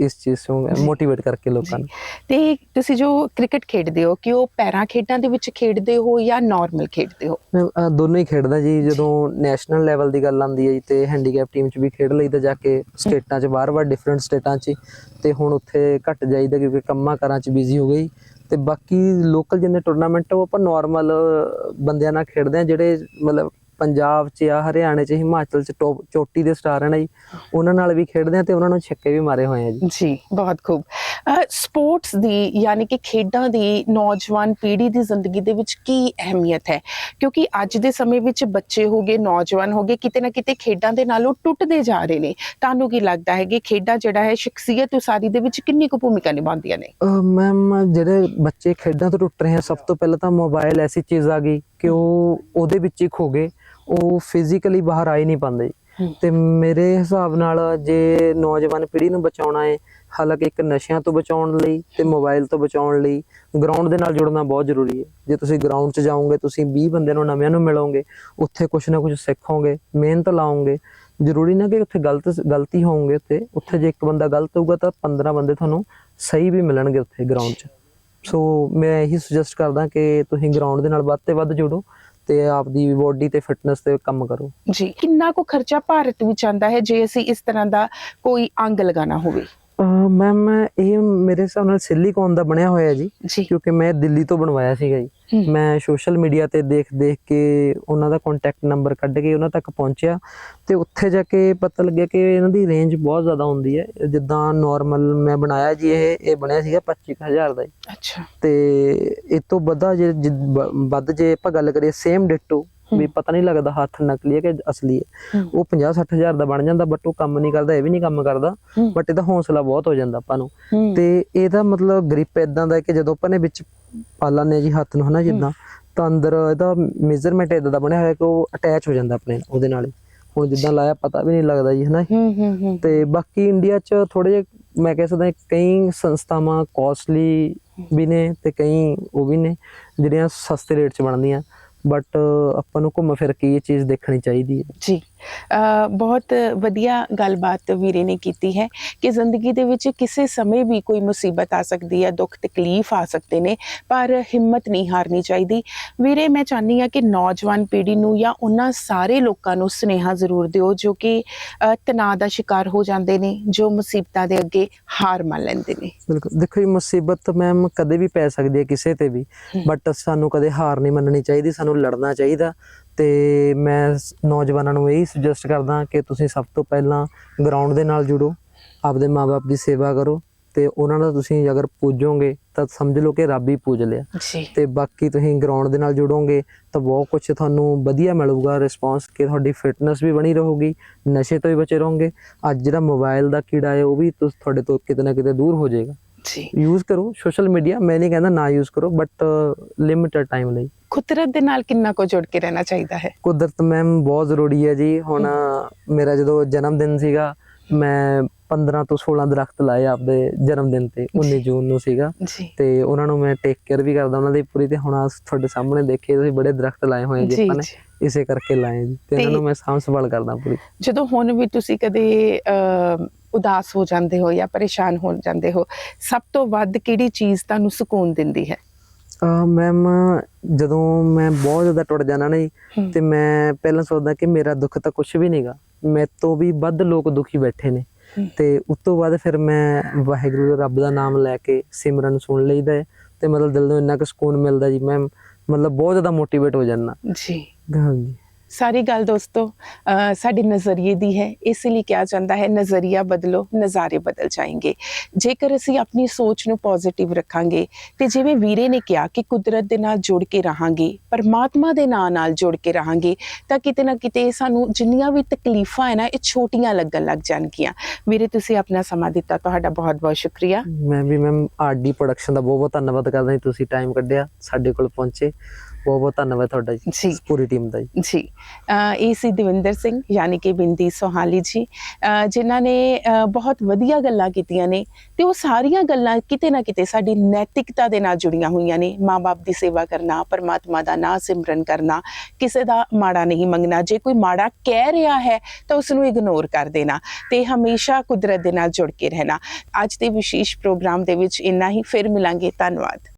ਇਸ ਚੀਜ਼ ਤੋਂ ਮੋਟੀਵੇਟ ਕਰਕੇ ਲੋਕਾਂ ਨੂੰ। ਤੇ ਤੁਸੀਂ ਜੋ ਕ੍ਰਿਕਟ ਖੇਡਦੇ ਹੋ ਕਿ ਉਹ ਪੈਰਾਂ ਖੇਡਾਂ ਦੇ ਵਿੱਚ ਖੇਡਦੇ ਹੋ ਜਾਂ ਨਾਰਮਲ ਖੇਡਦੇ ਹੋ? ਮੈਂ ਦੋਨੋਂ ਹੀ ਖੇਡਦਾ ਜੀ। ਜਦੋਂ ਨੈਸ਼ਨਲ ਲੈਵਲ ਦੀ ਗੱਲ ਆਉਂਦੀ ਹੈ ਜੀ ਤੇ ਹੈਂਡੀਕੈਪ ਟੀਮ 'ਚ ਵੀ ਖੇਡ ਲਈਦਾ ਜਾ ਕੇ ਸਟੇਟਾਂ 'ਚ ਬਾਰ-ਬਾਰ ਡਿਫਰੈਂਟ ਸਟੇਟਾਂ 'ਚ। ਤੇ ਹੁਣ ਉੱਥੇ ਘੱਟ ਜਾਈਦਾ ਕਿਉਂਕਿ ਕੰਮਾਂ ਕਾਰਾਂ 'ਚ ਬਿਜ਼ੀ ਹੋ ਗਈ ਤੇ ਬਾਕੀ ਲੋਕਲ ਜਿੰਨੇ ਟੂਰਨਾਮੈਂਟ ਉਹ ਆਪਾਂ ਨਾਰਮਲ ਬੰਦਿਆਂ ਨਾਲ ਖੇਡਦੇ ਆ ਜਿਹੜੇ ਮਤਲਬ ਪੰਜਾਬ 'ਚ ਆ ਹਰਿਆਣੇ 'ਚ ਹਿਮਾਚਲ 'ਚ ਟੋਪ ਚੋਟੀ ਦੇ ਸਟਾਰ ਹਨ ਜੀ। ਉਹਨਾਂ ਨਾਲ ਵੀ ਖੇਡਦੇ ਆ ਤੇ ਉਹਨਾਂ ਨੂੰ ਛੱਕੇ ਵੀ ਮਾਰੇ ਹੋਏ ਆ ਜੀ। ਜੀ ਬਹੁਤ ਖੂਬ। ਸਪੋਰਟਸ ਦੀ ਯਾਨੀ ਕਿ ਖੇਡਾਂ ਦੀ ਨੌਜਵਾਨ ਪੀੜ੍ਹੀ ਦੀ ਜ਼ਿੰਦਗੀ ਦੇ ਵਿੱਚ ਕੀ ਅਹਿਮੀਅਤ ਹੈ? ਕਿਉਂਕਿ ਅੱਜ ਦੇ ਸਮੇਂ ਵਿੱਚ ਬੱਚੇ ਹੋਗੇ ਨੌਜਵਾਨ ਹੋਗੇ ਕਿਤੇ ਨਾ ਕਿਤੇ ਖੇਡਾਂ ਦੇ ਨਾਲੋਂ ਟੁੱਟਦੇ ਜਾ ਰਹੇ ਨੇ। ਤੁਹਾਨੂੰ ਕੀ ਲੱਗਦਾ ਹੈ ਕਿ ਖੇਡਾਂ ਜਿਹੜਾ ਹੈ ਸ਼ਖਸੀਅਤ ਉਸਾਰੀ ਦੇ ਵਿੱਚ ਕਿੰਨੀ ਕੁ ਭੂਮਿਕਾ ਨਿਭਾਉਂਦੀਆਂ ਨੇ? ਮੈਮ ਜਿਹੜੇ ਬੱਚੇ ਖੇਡਾਂ ਤੋਂ ਟੁੱਟ ਰਹੇ ਆ ਸਭ ਤੋਂ ਪਹਿਲਾਂ ਤਾਂ ਮੋਬਾਈਲ ਐਸੀ ਚੀਜ਼ ਆ ਗਈ ਕਿ ਉਹ ਉਹਦੇ ਵਿੱਚ ਹੀ ਖੋ ਗਏ। ਉਹ ਫਿਜ਼ੀਕਲੀ ਬਾਹਰ ਆ ਹੀ ਨਹੀਂ ਪਾਉਂਦੇ। ਤੇ ਮੇਰੇ ਹਿਸਾਬ ਨਾਲ ਜੇ ਨੌਜਵਾਨ ਪੀੜ੍ਹੀ ਨੂੰ ਬਚਾਉਣਾ ਹੈ ਹਾਲਾਂਕਿ ਇੱਕ ਨਸ਼ਿਆਂ ਤੋਂ ਬਚਾਉਣ ਲਈ ਤੇ ਮੋਬਾਈਲ ਤੋਂ ਬਚਾਉਣ ਲਈ ਗਰਾਊਂਡ ਦੇ ਨਾਲ ਜੁੜਨਾ ਬਹੁਤ ਜ਼ਰੂਰੀ ਹੈ ਜੇ ਤੁਸੀਂ ਗਰਾਊਂਡ 'ਚ ਜਾਓਗੇ ਤੁਸੀਂ 20 ਬੰਦਿਆਂ ਨੂੰ ਨਵਿਆਂ ਨੂੰ ਮਿਲੋਗੇ ਉੱਥੇ ਕੁਝ ਨਾ ਕੁਝ ਸਿੱਖੋਗੇ ਮਿਹਨਤ ਲਾਓਗੇ ਜ਼ਰੂਰੀ ਨਾ ਕਿ ਉੱਥੇ ਗਲਤ ਗਲਤੀ ਹੋਊਗੇ ਉੱਥੇ ਉੱਥੇ ਜੇ ਇੱਕ ਬੰਦਾ ਗਲਤ ਹੋਊਗਾ ਤਾਂ 15 ਬੰਦੇ ਤੁਹਾਨੂੰ ਸਹੀ ਵੀ ਮਿਲਣਗੇ ਉੱਥੇ ਗਰਾਊਂਡ 'ਚ। ਸੋ ਮੈਂ ਇਹੀ ਸੁਜੈਸਟ ਕਰਦਾ ਕਿ ਤੁਸੀਂ ਗਰਾਊਂਡ ਦੇ ਨਾਲ ਵੱਧ ਤੇ ਵੱਧ ਜੁੜੋ। ਤੇ ਆਪਦੀ ਬੋਡੀ ਤੇ ਫਿਟਨੈਸ ਤੇ ਕੰਮ ਕਰੋ। ਜੀ ਕਿੰਨਾ ਕੁ ਖਰਚਾ ਭਾਰਤ ਵਿੱਚ ਆਉਂਦਾ ਹੈ ਜੇ ਅਸੀਂ ਇਸ ਤਰ੍ਹਾਂ ਦਾ ਕੋਈ ਅੰਗ ਲਗਾਉਣਾ ਹੋਵੇ? ਮੈਮ ਇਹ ਮੇਰੇ ਹਿਸਾਬ ਨਾਲ ਸਿਲੀਕੋਨ ਦਾ ਬਣਿਆ ਹੋਇਆ ਜੀ। ਕਿਉਂਕਿ ਮੈਂ ਦਿੱਲੀ ਤੋਂ ਬਣਵਾਇਆ ਸੀਗਾ ਜੀ। ਮੈਂ ਸੋਸ਼ਲ ਮੀਡੀਆ ਤੇ ਦੇਖ ਦੇਖ ਕੇ ਉਹਨਾਂ ਦਾ ਕੰਟੈਕਟ ਨੰਬਰ ਕੱਢ ਕੇ ਉਹਨਾਂ ਤੱਕ ਪਹੁੰਚਿਆ ਤੇ ਉੱਥੇ ਜਾ ਕੇ ਪਤਾ ਲੱਗਿਆ ਕਿ ਇਹਨਾਂ ਦੀ ਰੇਂਜ ਬਹੁਤ ਜ਼ਿਆਦਾ ਹੁੰਦੀ ਹੈ। ਜਿੱਦਾਂ ਨਾਰਮਲ ਮੈਂ ਬਣਾਇਆ ਜੀ ਇਹ ਇਹ ਬਣਿਆ ਸੀਗਾ 25000 ਦਾ ਅੱਛਾ। ਤੇ ਇਹ ਤੋਂ ਵੱਧਾ ਜੇ ਵੱਧ ਜੇ ਆਪਾਂ ਗੱਲ ਕਰੀਏ ਸੇਮ ਡਿਟੋ ਵੀ ਪਤਾ ਨਹੀਂ ਲੱਗਦਾ ਹੱਥ ਨਕਲੀ ਹੈ ਕਿ ਅਸਲੀ ਹੈ। ਉਹ 50 60000 ਦਾ ਬਣ ਜਾਂਦਾ ਬਟ ਉਹ ਕੰਮ ਨਹੀਂ ਕਰਦਾ ਇਹ ਵੀ ਨਹੀਂ ਕੰਮ ਕਰਦਾ। ਬਟ ਇਹਦਾ ਹੌਸਲਾ ਬਹੁਤ ਹੋ ਜਾਂਦਾ ਆਪਾਂ ਨੂੰ। ਤੇ ਇਹਦਾ ਮਤਲਬ ਗ੍ਰਿਪ ਇਦਾਂ ਦਾ ਹੈ ਕਿ ਜਦੋਂ ਆਪਾਂ ਨੇ ਵਿੱਚ ਪਾ ਹਾਂ ਜੀ ਹੱਥ ਨੂੰ ਹਨਾ ਜਿੱਦਾਂ ਤਾਂ ਅੰਦਰ ਇਹਦਾ ਮੇਜ਼ਰਮੈਂਟ ਇਦਾਂ ਦਾ ਬਣਿਆ ਹੋਇਆ ਕਿ ਉਹ ਅਟੈਚ ਹੋ ਜਾਂਦਾ ਆਪਣੇ ਉਹਦੇ ਨਾਲ। ਹੁਣ ਜਿੱਦਾਂ ਲਾਇਆ ਪਤਾ ਵੀ ਨਹੀਂ ਲੱਗਦਾ ਜੀ ਹਨਾ ਤੇ ਬਾਕੀ ਇੰਡੀਆ 'ਚ ਥੋੜੇ ਜਿਹੇ ਮੈਂ ਕਹਿ ਸਕਦਾ ਕਈ ਸੰਸਥਾਵਾਂ ਕਾਸਟਲੀ ਵੀ ਨੇ ਤੇ ਕਈ ਉਹ ਵੀ ਨੇ ਜਿਹੜੀਆਂ ਸਸਤੇ ਰੇਟ 'ਚ ਬਣਦੀਆਂ ਬਟ ਆਪਾਂ ਨੂੰ ਘੁੰਮ ਫਿਰ ਕੇ ਇਹ ਚੀਜ਼ ਦੇਖਣੀ ਚਾਹੀਦੀ ਹੈ। ਜੀ। ਬਹੁਤ ਵਧੀਆ ਗੱਲਬਾਤ ਵੀਰੇ ਨੇ ਕੀਤੀ ਹੈ ਕਿ ਜ਼ਿੰਦਗੀ ਦੇ ਵਿੱਚ ਕਿਸੇ ਸਮੇਂ ਵੀ ਕੋਈ ਮੁਸੀਬਤ ਆ ਸਕਦੀ ਹੈ ਦੁੱਖ ਤਕਲੀਫ ਆ ਸਕਦੇ ਨੇ ਪਰ ਹਿੰਮਤ ਨਹੀਂ ਹਾਰਨੀ ਚਾਹੀਦੀ। ਵੀਰੇ ਮੈਂ ਚਾਹਨੀ ਆ ਕਿ ਨੌਜਵਾਨ ਪੀੜ੍ਹੀ ਨੂੰ ਜਾਂ ਉਹਨਾਂ ਸਾਰੇ ਲੋਕਾਂ ਨੂੰ ਸੁਨੇਹਾ ਜ਼ਰੂਰ ਦਿਓ ਜੋ ਕਿ ਤਣਾਅ ਦਾ ਸ਼ਿਕਾਰ ਹੋ ਜਾਂਦੇ ਨੇ ਜੋ ਮੁਸੀਬਤਾਂ ਦੇ ਅੱਗੇ ਹਾਰ ਮੰਨ ਲੈਂਦੇ ਨੇ। ਬਿਲਕੁਲ। ਦੇਖੋ ਜੀ ਮੁਸੀਬਤ ਮੈਮ ਕਦੇ ਵੀ ਪੈ ਸਕਦੀ ਹੈ ਕਿਸੇ ਤੇ ਵੀ ਬਟ ਸਾਨੂੰ ਕਦੇ ਹਾਰ ਨਹੀਂ ਮੰਨਣੀ ਚਾਹੀਦੀ ਸਾਨੂੰ ਲੜਨਾ ਚਾਹੀਦਾ। ਤੇ ਮੈਂ ਨੌਜਵਾਨਾਂ ਨੂੰ ਇਹੀ ਸੁਜੈਸਟ ਕਰਦਾ ਕਿ ਤੁਸੀਂ ਸਭ ਤੋਂ ਪਹਿਲਾਂ ਗਰਾਊਂਡ ਦੇ ਨਾਲ ਜੁੜੋ ਆਪਦੇ ਮਾਪੇ ਦੀ ਸੇਵਾ ਕਰੋ ਤੇ ਉਹਨਾਂ ਨੂੰ ਤੁਸੀਂ ਅਗਰ ਪੂਜੋਗੇ ਤਾਂ ਸਮਝ ਲਓ ਕਿ ਰੱਬ ਹੀ ਪੂਜ ਲਿਆ। ਤੇ ਬਾਕੀ ਤੁਸੀਂ ਗਰਾਊਂਡ ਦੇ ਨਾਲ ਜੁੜੋਗੇ ਤਾਂ ਬਹੁਤ ਕੁਝ ਤੁਹਾਨੂੰ ਵਧੀਆ ਮਿਲੂਗਾ ਰਿਸਪੌਂਸ ਕਿ ਤੁਹਾਡੀ ਫਿਟਨੈਸ ਵੀ ਬਣੀ ਰਹੂਗੀ ਨਸ਼ੇ ਤੋਂ ਵੀ ਬਚੇ ਰਹੋਗੇ। ਅੱਜ ਜਿਹੜਾ ਮੋਬਾਈਲ ਦਾ ਕੀੜਾ ਹੈ ਉਹ ਵੀ ਤੁਸ- ਤੁਹਾਡੇ ਤੋਂ ਕਿਤੇ ਨਾ ਕਿਤੇ ਦੂਰ ਹੋ ਜਾਏਗਾ। ਜੀ। ਯੂਜ਼ ਕਰੋ ਸੋਸ਼ਲ ਮੀਡੀਆ ਮੈਂ ਨਹੀਂ ਕਹਿੰਦਾ ਨਾ ਯੂਜ਼ ਕਰੋ ਬਟ ਲਿਮਿਟਡ ਟਾਈਮ ਲਈ। ਕੁਦਰਤ ਦੇ ਨਾਲ ਕਿੰਨਾ ਕੁ ਜੁੜ ਕੇ ਰਹਿਣਾ ਚਾਹੀਦਾ ਹੈ? ਕੁਦਰਤ ਮੈਮ ਬਹੁਤ ਜ਼ਰੂਰੀ ਹੈ ਜੀ। ਹੁਣ ਮੇਰਾ ਜਦੋਂ ਜਨਮ ਦਿਨ ਸੀਗਾ ਮੈਂ 15 ਤੋਂ 16 ਦਰਖਤ ਲਾਏ ਆਪਦੇ ਜਨਮ ਦਿਨ ਤੇ 19 ਜੂਨ ਨੂੰ ਸੀਗਾ। ਤੇ ਉਹਨਾਂ ਨੂੰ ਮੈਂ ਟੇਕ ਕੇਅਰ ਵੀ ਕਰਦਾ ਉਹਨਾਂ ਦੀ ਪੂਰੀ ਤੇ ਹੁਣ ਤੁਹਾਡੇ ਸਾਹਮਣੇ ਦੇਖੇ ਤੁਸੀਂ ਬੜੇ ਦਰਖਤ ਲਾਏ ਹੋਏ ਜੀ ਆਪਾਂ ਨੇ। ਇਸੇ ਕਰਕੇ ਲਾਏ ਜੀ। ਤੇ ਉਹਨਾਂ ਨੂੰ ਮੈਂ ਸਾਂਭ ਸੰਭਾਲ ਕਰਦਾ ਪੂਰੀ। ਜਦੋਂ ਹੁਣ ਵੀ ਤੁਸੀਂ ਕਦੇ ਉਦਾਸ ਹੋ ਜਾਂਦੇ ਹੋ ਜਾਂ ਪਰੇਸ਼ਾਨ ਹੋ ਜਾਂਦੇ ਹੋ ਸਭ ਤੋਂ ਵੱਧ ਕਿਹੜੀ ਚੀਜ਼ ਤੁਹਾਨੂੰ ਸਕੂਨ ਦਿੰਦੀ ਹੈ? ਮੈਮ ਜਦੋਂ ਮੈਂ ਬਹੁਤ ਜ਼ਿਆਦਾ ਟੁੱਟ ਜਾਣਾ ਨਾ ਜੀ। ਤੇ ਮੈਂ ਪਹਿਲਾਂ ਸੋਚਦਾ ਕਿ ਮੇਰਾ ਦੁੱਖ ਤਾਂ ਕੁਝ ਵੀ ਨਹੀਂਗਾ ਮੇਰੇ ਤੋਂ ਵੀ ਵੱਧ ਲੋਕ ਦੁਖੀ ਬੈਠੇ ਨੇ। ਤੇ ਉਸ ਤੋਂ ਬਾਅਦ ਫਿਰ ਮੈਂ ਵਾਹਿਗੁਰੂ ਰੱਬ ਦਾ ਨਾਮ ਲੈ ਕੇ ਸਿਮਰਨ ਸੁਣ ਲਈਦਾ ਹੈ ਤੇ ਮਤਲਬ ਦਿਲ ਨੂੰ ਇੰਨਾ ਕੁ ਸਕੂਨ ਮਿਲਦਾ ਜੀ ਮੈਂ ਮਤਲਬ ਬਹੁਤ ਜ਼ਿਆਦਾ ਮੋਟੀਵੇਟ ਹੋ ਜਾਂਦਾ। ਜੀ। ਹਾਂਜੀ। ਸਾਰੀ ਗੱਲ ਦੋਸਤੋ ਸਾਡੇ ਨਜ਼ਰੀਏ ਦੀ ਹੈ। ਇਸ ਲਈ ਕਿਹਾ ਜਾਂਦਾ ਹੈ, ਨਜ਼ਰੀਆ ਬਦਲੋ, ਨਜ਼ਾਰੇ ਬਦਲ ਜਾਣਗੇ ਜੇਕਰ ਅਸੀਂ ਆਪਣੀ ਸੋਚ ਨੂੰ ਪੋਜ਼ਿਟਿਵ ਰੱਖਾਂਗੇ, ਤੇ ਜਿਵੇਂ ਵੀਰੇ ਨੇ ਕਿਹਾ ਕਿ ਕੁਦਰਤ ਦੇ ਨਾਲ ਜੁੜ ਕੇ ਰਹਾਂਗੇ, ਪਰਮਾਤਮਾ ਦੇ ਨਾਂ ਨਾਲ ਜੁੜ ਕੇ ਰਹਾਂਗੇ, ਤਾਂ ਕਿਤੇ ਨਾ ਕਿਤੇ ਸਾਨੂੰ ਜਿੰਨੀਆਂ ਵੀ ਤਕਲੀਫਾਂ ਹੈ ਨਾ, ਇਹ ਛੋਟੀਆਂ ਲੱਗਣ ਲੱਗ ਜਾਣਗੀਆਂ। ਵੀਰੇ, ਤੁਸੀਂ ਆਪਣਾ ਸਮਾਂ ਦਿੱਤਾ, ਤੁਹਾਡਾ ਬਹੁਤ ਬਹੁਤ ਸ਼ੁਕਰੀਆ। ਮੈਂ ਵੀ ਮੈਮ ਆਰਡੀ ਪ੍ਰੋਡਕਸ਼ਨ ਦਾ ਬਹੁਤ ਬਹੁਤ ਧੰਨਵਾਦ ਕਰਦਾ ਜੀ, ਤੁਸੀਂ ਟਾਈਮ ਕੱਢਿਆ ਸਾਡੇ ਕੋਲ ਪਹੁੰਚੇ। ਬਹੁਤ ਬਹੁਤ ਧੰਨਵਾਦ ਤੁਹਾਡਾ ਜੀ ਪੂਰੀ ਟੀਮ ਦਾ ਜੀ। ਜੀ। ਇਹ ਸੀ ਦਵਿੰਦਰ ਸਿੰਘ ਯਾਨੀ ਕਿ ਬਿੰਦੀ ਸੋਹਾਲੀ ਜੀ। ਜਿਨ੍ਹਾਂ ਨੇ ਬਹੁਤ ਵਧੀਆ ਗੱਲਾਂ ਕੀਤੀਆਂ ਨੇ ਤੇ ਉਹ ਸਾਰੀਆਂ ਗੱਲਾਂ ਕਿਤੇ ਨਾ ਕਿਤੇ ਸਾਡੀ ਨੈਤਿਕਤਾ ਦੇ ਨਾਲ ਜੁੜੀਆਂ ਹੋਈਆਂ ਨੇ। ਮਾਂ-ਬਾਪ ਦੀ ਸੇਵਾ ਕਰਨਾ ਪਰਮਾਤਮਾ ਦਾ ਨਾਮ ਸਿਮਰਨ ਕਰਨਾ ਕਿਸੇ ਦਾ ਮਾੜਾ ਨਹੀਂ ਮੰਗਣਾ। ਜੇ ਕੋਈ ਮਾੜਾ ਕਹਿ ਰਿਹਾ ਹੈ ਤਾਂ ਉਸ ਨੂੰ ਇਗਨੋਰ ਕਰ ਦੇਣਾ ਤੇ ਹਮੇਸ਼ਾ ਕੁਦਰਤ ਦੇ ਨਾਲ ਜੁੜ ਕੇ ਰਹਿਣਾ। ਅੱਜ ਦੇ ਵਿਸ਼ੇਸ਼ ਪ੍ਰੋਗਰਾਮ ਦੇ ਵਿੱਚ ਇੰਨਾ ਹੀ। ਫਿਰ ਮਿਲਾਂਗੇ। ਧੰਨਵਾਦ।